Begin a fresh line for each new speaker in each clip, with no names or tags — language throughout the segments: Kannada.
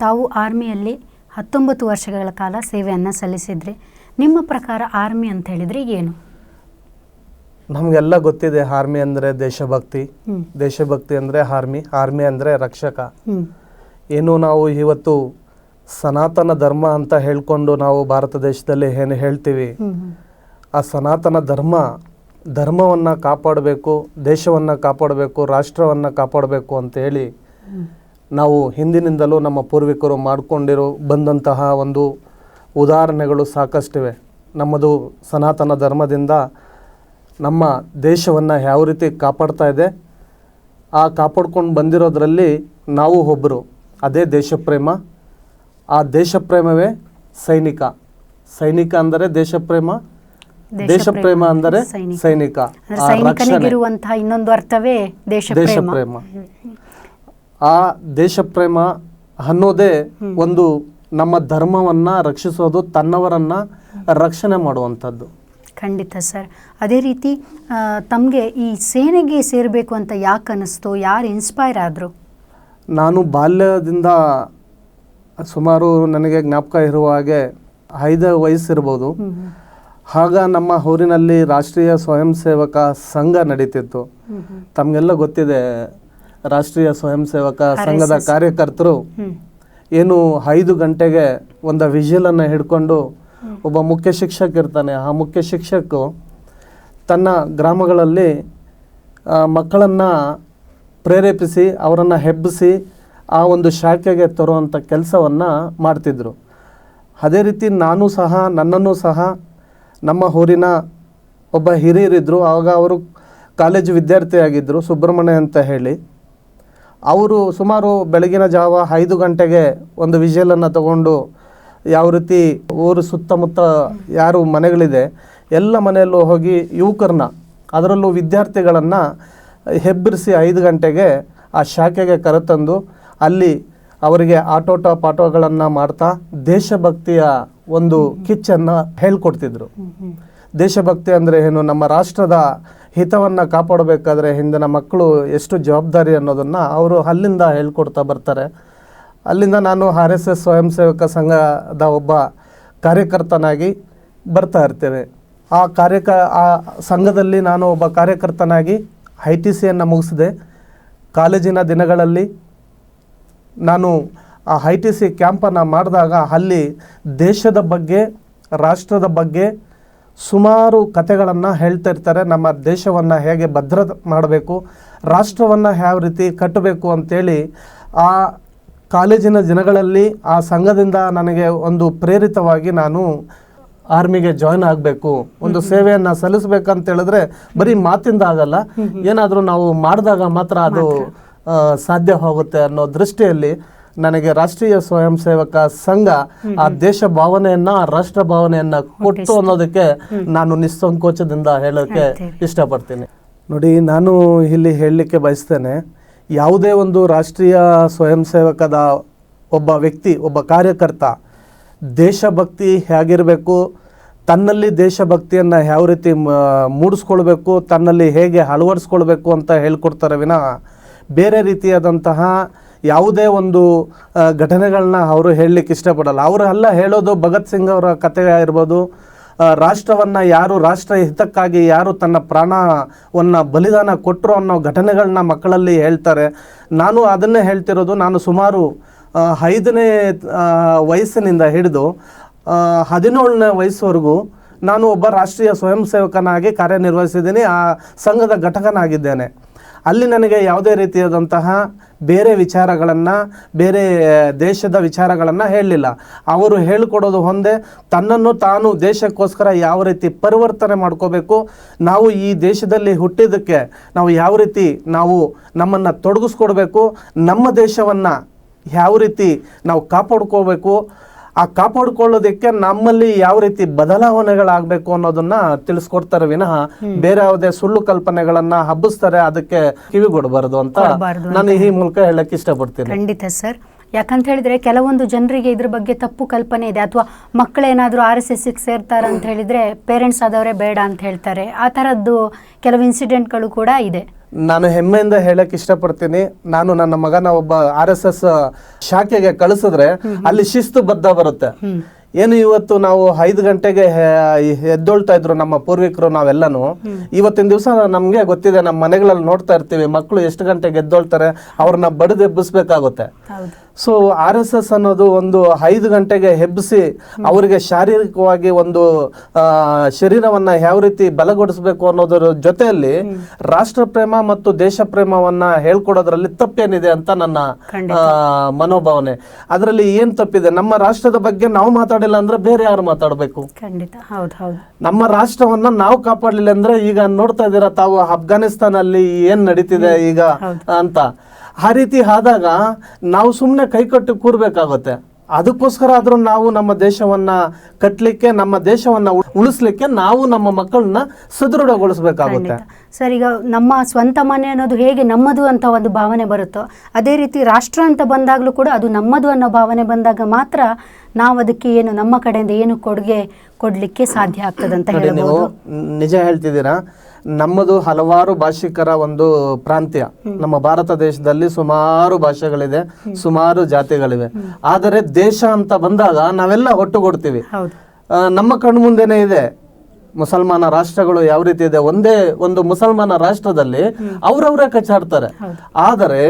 ತಾವು ಆರ್ಮಿಯಲ್ಲಿ ಹತ್ತೊಂಬತ್ತು ವರ್ಷಗಳ ಕಾಲ ಸೇವೆಯನ್ನು ಸಲ್ಲಿಸಿದ್ರಿ ನಿಮ್ಮ ಪ್ರಕಾರ ಆರ್ಮಿ ಅಂತ ಹೇಳಿದ್ರೆ ಏನು
ನಮಗೆಲ್ಲ ಗೊತ್ತಿದೆ ಆರ್ಮಿ ಅಂದರೆ ದೇಶಭಕ್ತಿ. ದೇಶಭಕ್ತಿ ಅಂದರೆ ಆರ್ಮಿ ಆರ್ಮಿ ಅಂದರೆ ರಕ್ಷಕ ಏನು ನಾವು ಇವತ್ತು ಸನಾತನ ಧರ್ಮ ಅಂತ ಹೇಳ್ಕೊಂಡು ನಾವು ಭಾರತ ದೇಶದಲ್ಲಿ ಏನು ಹೇಳ್ತೀವಿ. ಆ ಸನಾತನ ಧರ್ಮ ಧರ್ಮವನ್ನು ಕಾಪಾಡಬೇಕು ದೇಶವನ್ನು ಕಾಪಾಡಬೇಕು ರಾಷ್ಟ್ರವನ್ನು ಕಾಪಾಡಬೇಕು ಅಂತ ಹೇಳಿ
ಹ್ಮ್.
ನಾವು ಹಿಂದಿನಿಂದಲೂ ನಮ್ಮ ಪೂರ್ವಿಕರು ಮಾಡಿಕೊಂಡಿರೋ ಬಂದಂತಹ ಒಂದು ಉದಾಹರಣೆಗಳು ಸಾಕಷ್ಟಿವೆ. ನಮ್ಮದು ಸನಾತನ ಧರ್ಮದಿಂದ ನಮ್ಮ ದೇಶವನ್ನು ಯಾವ ರೀತಿ ಕಾಪಾಡ್ತಾ ಇದೆ ಆ ಕಾಪಾಡ್ಕೊಂಡು ಬಂದಿರೋದ್ರಲ್ಲಿ ನಾವು ಒಬ್ಬರು ಅದೇ ದೇಶಪ್ರೇಮ. ಆ ದೇಶಪ್ರೇಮವೇ ಸೈನಿಕ. ಸೈನಿಕ ಅಂದರೆ ದೇಶಪ್ರೇಮ ದೇಶಪ್ರೇಮ ಅಂದರೆ
ಸೈನಿಕ.
ರಕ್ಷಣೆ.
ಇನ್ನೊಂದು ಅರ್ಥವೇ ದೇಶ
ದೇಶಪ್ರೇಮ. ಆ ದೇಶಪ್ರೇಮ ಅನ್ನೋದೇ ಒಂದು ನಮ್ಮ ಧರ್ಮವನ್ನ ರಕ್ಷಿಸೋದು ತನ್ನವರನ್ನ ರಕ್ಷಣೆ ಮಾಡುವಂಥದ್ದು.
ಖಂಡಿತ ಸರ್. ಅದೇ ರೀತಿ ತಮಗೆ ಈ ಸೇನೆಗೆ ಸೇರಬೇಕು ಅಂತ ಯಾಕೆ ಅನ್ನಿಸ್ತು ಯಾರು ಇನ್ಸ್ಪೈರ್ ಆದರು?
ನಾನು ಬಾಲ್ಯದಿಂದ ಸುಮಾರು ನನಗೆ ಜ್ಞಾಪಕ ಇರುವ ಹಾಗೆ ಐದು ವಯಸ್ಸಿರ್ಬೋದು. ಆಗ ನಮ್ಮ ಊರಿನಲ್ಲಿ ರಾಷ್ಟ್ರೀಯ ಸ್ವಯಂ ಸೇವಕ ಸಂಘ ನಡೀತಿತ್ತು. ತಮಗೆಲ್ಲ ಗೊತ್ತಿದೆ ರಾಷ್ಟ್ರೀಯ ಸ್ವಯಂ ಸೇವಕ ಸಂಘದ ಕಾರ್ಯಕರ್ತರು ಏನು ಐದು ಗಂಟೆಗೆ ಒಂದು ವಿಜಿಲನ್ನು ಹಿಡ್ಕೊಂಡು ಒಬ್ಬ ಮುಖ್ಯ ಶಿಕ್ಷಕ ಇರ್ತಾನೆ. ಆ ಮುಖ್ಯ ಶಿಕ್ಷಕರು ತನ್ನ ಗ್ರಾಮಗಳಲ್ಲಿ ಮಕ್ಕಳನ್ನು ಪ್ರೇರೇಪಿಸಿ ಅವರನ್ನು ಹೆಬ್ಬಿಸಿ ಆ ಒಂದು ಶಾಖೆಗೆ ತರುವಂಥ ಕೆಲಸವನ್ನು ಮಾಡ್ತಿದ್ರು. ಅದೇ ರೀತಿ ನಾನು ಸಹ ನನ್ನನ್ನು ಸಹ ನಮ್ಮ ಊರಿನ ಒಬ್ಬ ಹಿರಿಯರಿದ್ದರು ಆವಾಗ ಅವರು ಕಾಲೇಜು ವಿದ್ಯಾರ್ಥಿಯಾಗಿದ್ದರು ಸುಬ್ರಹ್ಮಣ್ಯ ಅಂತ ಹೇಳಿ. ಅವರು ಸುಮಾರು ಬೆಳಗಿನ ಜಾವ ಐದು ಗಂಟೆಗೆ ಒಂದು ವಿಷಲನ್ನು ತಗೊಂಡು ಯಾವ ರೀತಿ ಊರು ಸುತ್ತಮುತ್ತ ಯಾರು ಮನೆಗಳಿದೆ ಎಲ್ಲ ಮನೆಯಲ್ಲೂ ಹೋಗಿ ಯುವಕರನ್ನ ಅದರಲ್ಲೂ ವಿದ್ಯಾರ್ಥಿಗಳನ್ನು ಹೆಬ್ಬರಿಸಿ ಐದು ಗಂಟೆಗೆ ಆ ಶಾಖೆಗೆ ಕರೆತಂದು ಅಲ್ಲಿ ಅವರಿಗೆ ಆಟೋಟ ಪಾಠಗಳನ್ನು ಮಾಡ್ತಾ ದೇಶಭಕ್ತಿಯ ಒಂದು ಕಿಚ್ಚನ್ನು ಹೇಳ್ಕೊಡ್ತಿದ್ರು. ದೇಶಭಕ್ತಿ ಅಂದರೆ ಏನು? ನಮ್ಮ ರಾಷ್ಟ್ರದ ಹಿತವನ್ನು ಕಾಪಾಡಬೇಕಾದ್ರೆ ಹಿಂದಿನ ಮಕ್ಕಳು ಎಷ್ಟು ಜವಾಬ್ದಾರಿ ಅನ್ನೋದನ್ನು ಅವರು ಅಲ್ಲಿಂದ ಹೇಳ್ಕೊಡ್ತಾ ಬರ್ತಾರೆ. ಅಲ್ಲಿಂದ ನಾನು ಆರ್ ಎಸ್ ಎಸ್ ಸ್ವಯಂ ಸೇವಕ ಸಂಘದ ಒಬ್ಬ ಕಾರ್ಯಕರ್ತನಾಗಿ ಬರ್ತಾ ಇರ್ತೇವೆ. ಆ ಕಾರ್ಯಕ, ಆ ಸಂಘದಲ್ಲಿ ನಾನು ಒಬ್ಬ ಕಾರ್ಯಕರ್ತನಾಗಿ ಐ ಟಿ ಸಿಯನ್ನು ಮುಗಿಸಿದೆ. ಕಾಲೇಜಿನ ದಿನಗಳಲ್ಲಿ ನಾನು ಆ ಐ ಟಿ ಸಿ ಕ್ಯಾಂಪನ್ನು ಮಾಡಿದಾಗ ಅಲ್ಲಿ ದೇಶದ ಬಗ್ಗೆ, ರಾಷ್ಟ್ರದ ಬಗ್ಗೆ ಸುಮಾರು ಕಥೆಗಳನ್ನು ಹೇಳ್ತಾ ಇರ್ತಾರೆ. ನಮ್ಮ ದೇಶವನ್ನು ಹೇಗೆ ಭದ್ರ ಮಾಡಬೇಕು ರಾಷ್ಟ್ರವನ್ನು ಯಾವ ರೀತಿ ಕಟ್ಟಬೇಕು ಅಂತೇಳಿ ಆ ಕಾಲೇಜಿನ ದಿನಗಳಲ್ಲಿ ಆ ಸಂಘದಿಂದ ನನಗೆ ಒಂದು ಪ್ರೇರಿತವಾಗಿ ನಾನು ಆರ್ಮಿಗೆ ಜಾಯ್ನ್ ಆಗಬೇಕು. ಒಂದು ಸೇವೆಯನ್ನು ಸಲ್ಲಿಸಬೇಕಂತ ಹೇಳಿದ್ರೆ ಬರೀ ಮಾತಿಂದ ಆಗಲ್ಲ. ಏನಾದರೂ ನಾವು ಮಾಡಿದಾಗ ಮಾತ್ರ ಅದು ಸಾಧ್ಯ ಹೋಗುತ್ತೆ ಅನ್ನೋ ದೃಷ್ಟಿಯಲ್ಲಿ ನನಗೆ ರಾಷ್ಟ್ರೀಯ ಸ್ವಯಂ ಸೇವಕ ಸಂಘ ಆ ದೇಶ ಭಾವನೆಯನ್ನ ಆ ರಾಷ್ಟ್ರ ಭಾವನೆಯನ್ನ ಕೊಟ್ಟು ಅನ್ನೋದಕ್ಕೆ ನಾನು ನಿಸ್ಸಂಕೋಚದಿಂದ ಹೇಳೋಕೆ
ಹೇಳ್ತೀರಿ.
ಇಷ್ಟಪಡ್ತೀನಿ. ನೋಡಿ ನಾನು ಇಲ್ಲಿ ಹೇಳಲಿಕ್ಕೆ ಬಯಸ್ತೇನೆ ಯಾವುದೇ ಒಂದು ರಾಷ್ಟ್ರೀಯ ಸ್ವಯಂ ಸೇವಕದ ಒಬ್ಬ ವ್ಯಕ್ತಿ ಒಬ್ಬ ಕಾರ್ಯಕರ್ತ ದೇಶಭಕ್ತಿ ಹೇಗಿರಬೇಕು ತನ್ನಲ್ಲಿ ದೇಶಭಕ್ತಿಯನ್ನು ಯಾವ ರೀತಿ ಮೂಡಿಸ್ಕೊಳ್ಬೇಕು ತನ್ನಲ್ಲಿ ಹೇಗೆ ಅಳವಡಿಸ್ಕೊಳ್ಬೇಕು ಅಂತ ಹೇಳ್ಕೊಡ್ತಾರೆ ವಿನಃ ಬೇರೆ ರೀತಿಯಾದಂತಹ ಯಾವುದೇ ಒಂದು ಘಟನೆಗಳನ್ನ ಅವರು ಹೇಳಲಿಕ್ಕೆ ಇಷ್ಟಪಡಲ್ಲ. ಅವರು ಎಲ್ಲ ಹೇಳೋದು ಭಗತ್ ಸಿಂಗ್ ಅವರ ಕಥೆ ಆಗಿರ್ಬೋದು ರಾಷ್ಟ್ರವನ್ನು ಯಾರು ರಾಷ್ಟ್ರ ಹಿತಕ್ಕಾಗಿ ಯಾರು ತನ್ನ ಪ್ರಾಣವನ್ನು ಬಲಿದಾನ ಕೊಟ್ಟರು ಅನ್ನೋ ಘಟನೆಗಳನ್ನ ಮಕ್ಕಳಲ್ಲಿ ಹೇಳ್ತಾರೆ. ನಾನು ಅದನ್ನೇ ಹೇಳ್ತಿರೋದು, ನಾನು ಸುಮಾರು ಐದನೇ ವಯಸ್ಸಿನಿಂದ ಹಿಡಿದು ಹದಿನೇಳನೇ ವಯಸ್ಸುವರೆಗೂ ನಾನು ಒಬ್ಬ ರಾಷ್ಟ್ರೀಯ ಸ್ವಯಂ ಸೇವಕನಾಗಿ ಕಾರ್ಯನಿರ್ವಹಿಸಿದ್ದೀನಿ, ಆ ಸಂಘದ ಘಟಕನಾಗಿದ್ದೇನೆ. ಅಲ್ಲಿ ನನಗೆ ಯಾವುದೇ ರೀತಿಯಾದಂತಹ ಬೇರೆ ವಿಚಾರಗಳನ್ನು, ಬೇರೆ ದೇಶದ ವಿಚಾರಗಳನ್ನು ಹೇಳಲಿಲ್ಲ. ಅವರು ಹೇಳಿಕೊಡೋದು ಒಂದೇ, ತನ್ನನ್ನು ತಾನು ದೇಶಕ್ಕೋಸ್ಕರ ಯಾವ ರೀತಿ ಪರಿವರ್ತನೆ ಮಾಡ್ಕೋಬೇಕು, ನಾವು ಈ ದೇಶದಲ್ಲಿ ಹುಟ್ಟಿದ್ದಕ್ಕೆ ನಾವು ಯಾವ ರೀತಿ ನಾವು ನಮ್ಮನ್ನು ತೊಡಗಿಸ್ಕೊಡ್ಬೇಕು, ನಮ್ಮ ದೇಶವನ್ನು ಯಾವ ರೀತಿ ನಾವು ಕಾಪಾಡ್ಕೋಬೇಕು ಆ ಕಾಪಾಡಿಕೊಳ್ಳೋದಕ್ಕೆ ನಮ್ಮಲ್ಲಿ ಯಾವ ರೀತಿ ಬದಲಾವಣೆಗಳಾಗಬೇಕು ಅನ್ನೋದನ್ನ ತಿಳಿಸ್ಕೊಡ್ತಾರೆ ವಿನಃ ಬೇರೆ ಯಾವುದೇ ಸುಳ್ಳು ಕಲ್ಪನೆಗಳನ್ನ ಹಬ್ಬಿಸ್ತಾರೆ ಅದಕ್ಕೆ ಕಿವಿಗೊಡಬಾರದು ಅಂತ ನಾನು ಈ ಮೂಲಕ ಹೇಳಕ್ ಇಷ್ಟಪಡ್ತೀನಿ.
ಖಂಡಿತ ಸರ್. ಯಾಕಂತ ಹೇಳಿದ್ರೆ ಕೆಲವೊಂದು ಜನರಿಗೆ ಇದ್ರ ಬಗ್ಗೆ ತಪ್ಪು ಕಲ್ಪನೆ ಇದೆ ಅಥವಾ ಮಕ್ಕಳೇನಾದರೂ ಆರ್ ಎಸ್ ಎಸ್ಸಿಗೆ ಸೇರ್ತಾರೆ ಅಂತ ಹೇಳಿದ್ರೆ ಪೇರೆಂಟ್ಸ್ ಆದವರೇ ಬೇಡ ಅಂತ ಹೇಳ್ತಾರೆ. ಆ ಥರದ್ದು ಕೆಲವು ಇನ್ಸಿಡೆಂಟ್ಗಳು ಕೂಡ ಇದೆ.
ನಾನು ಹೆಮ್ಮೆಯಿಂದ ಹೇಳಕ್ ಇಷ್ಟಪಡ್ತೀನಿ. ನಾನು ನನ್ನ ಮಗನ ಒಬ್ಬ ಆರ್ ಎಸ್ ಎಸ್ ಶಾಖೆಗೆ ಕಳಿಸಿದ್ರೆ ಅಲ್ಲಿ ಶಿಸ್ತು ಬದ್ಧ ಬರುತ್ತೆ. ಏನು ಇವತ್ತು ನಾವು ಐದು ಗಂಟೆಗೆ ಎದ್ದೊಳ್ತಾ ಇದ್ರು ನಮ್ಮ ಪೂರ್ವಿಕರು ನಾವೆಲ್ಲಾನು. ಇವತ್ತಿನ ದಿವಸ ನಮ್ಗೆ ಗೊತ್ತಿದೆ ನಮ್ಮ ಮನೆಗಳಲ್ಲಿ ನೋಡ್ತಾ ಇರ್ತೀವಿ ಮಕ್ಕಳು ಎಷ್ಟು ಗಂಟೆಗೆ ಎದ್ದೊಳ್ತಾರೆ ಅವ್ರನ್ನ
ಬಡದೆಬ್ಬಿಸ್ಬೇಕಾಗುತ್ತೆ
ಸೊ ಆರ್ ಎಸ್ ಎಸ್ ಅನ್ನೋದು ಒಂದು ಐದು ಗಂಟೆಗೆ ಹೆಬ್ಬಿಸಿ ಅವರಿಗೆ ಶಾರೀರಿಕವಾಗಿ ಒಂದು ಶರೀರವನ್ನು ಯಾವ ರೀತಿ ಬಲಗೊಳಿಸಬೇಕು ಅನ್ನೋದರ ಜೊತೆಯಲ್ಲಿ ರಾಷ್ಟ್ರ ಪ್ರೇಮ ಮತ್ತು ದೇಶ ಪ್ರೇಮವನ್ನ ಹೇಳ್ಕೊಡೋದ್ರಲ್ಲಿ ತಪ್ಪೇನಿದೆ ಅಂತ ನನ್ನ ಮನೋಭಾವನೆ. ಅದರಲ್ಲಿ ಏನ್ ತಪ್ಪಿದೆ? ನಮ್ಮ ರಾಷ್ಟ್ರದ ಬಗ್ಗೆ ನಾವು ಮಾತಾಡಿಲ್ಲ ಅಂದ್ರೆ ಬೇರೆ ಯಾರು ಮಾತಾಡಬೇಕು?
ಖಂಡಿತ. ಹೌದು ಹೌದು.
ನಮ್ಮ ರಾಷ್ಟ್ರವನ್ನ ನಾವು ಕಾಪಾಡಲಿಲ್ಲ ಅಂದ್ರೆ ಈಗ ನೋಡ್ತಾ ಇದ್ದೀರಾ ತಾವು ಅಫ್ಘಾನಿಸ್ತಾನಲ್ಲಿ ಏನ್ ನಡೀತಿದೆ ಈಗ ಅಂತ. ಆ ರೀತಿ ಆದಾಗ ನಾವು ಸುಮ್ಮನೆ ಕೈಕಟ್ಟು ಕೂರಬೇಕಾಗುತ್ತೆ. ಅದಕ್ಕೋಸ್ಕರ ಆದ್ರೂ ನಾವು ನಮ್ಮ ದೇಶವನ್ನ ಕಟ್ಟಲಿಕ್ಕೆ ನಮ್ಮ ದೇಶವನ್ನ ಉಳಿಸ್ಲಿಕ್ಕೆ ನಾವು ನಮ್ಮ ಮಕ್ಕಳನ್ನ ಸದೃಢಗೊಳಿಸಬೇಕಾಗುತ್ತೆ.
ಸರ್ ಈಗ ನಮ್ಮ ಸ್ವಂತ ಮನೆ ಅನ್ನೋದು ಹೇಗೆ ನಮ್ಮದು ಅಂತ ಒಂದು ಭಾವನೆ ಬರುತ್ತೋ ಅದೇ ರೀತಿ ರಾಷ್ಟ್ರ ಅಂತ ಬಂದಾಗಲೂ ಕೂಡ ಅದು ನಮ್ಮದು ಅನ್ನೋ ಭಾವನೆ ಬಂದಾಗ ಮಾತ್ರ ನಾವು ಅದಕ್ಕೆ ಏನು ನಮ್ಮ ಕಡೆಯಿಂದ ಏನು ಕೊಡುಗೆ ಕೊಡಲಿಕ್ಕೆ ಸಾಧ್ಯ ಆಗ್ತದಂತ
ಹೇಳಿ ನೀವು ನಿಜ ಹೇಳ್ತಿದ್ದೀರಾ? ನಮ್ಮದು ಹಲವಾರು ಭಾಷಿಕರ ಒಂದು ಪ್ರಾಂತ್ಯ. ನಮ್ಮ ಭಾರತ ದೇಶದಲ್ಲಿ ಸುಮಾರು ಭಾಷೆಗಳಿದೆ ಸುಮಾರು ಜಾತಿಗಳಿವೆ. ಆದರೆ ದೇಶ ಅಂತ ಬಂದಾಗ ನಾವೆಲ್ಲ ಒಟ್ಟುಗೂಡ್ತೀವಿ. ನಮ್ಮ ಕಣ್ಣು ಮುಂದೆನೇ ಇದೆ. ಮುಸಲ್ಮಾನ ರಾಷ್ಟ್ರಗಳು ಯಾವ ರೀತಿ ಇದೆ? ಒಂದೇ ಒಂದು ಮುಸಲ್ಮಾನ ರಾಷ್ಟ್ರದಲ್ಲಿ ಅವರವರ ಕಚ್ಚಾಡ್ತಾರೆ. ಆದರೆ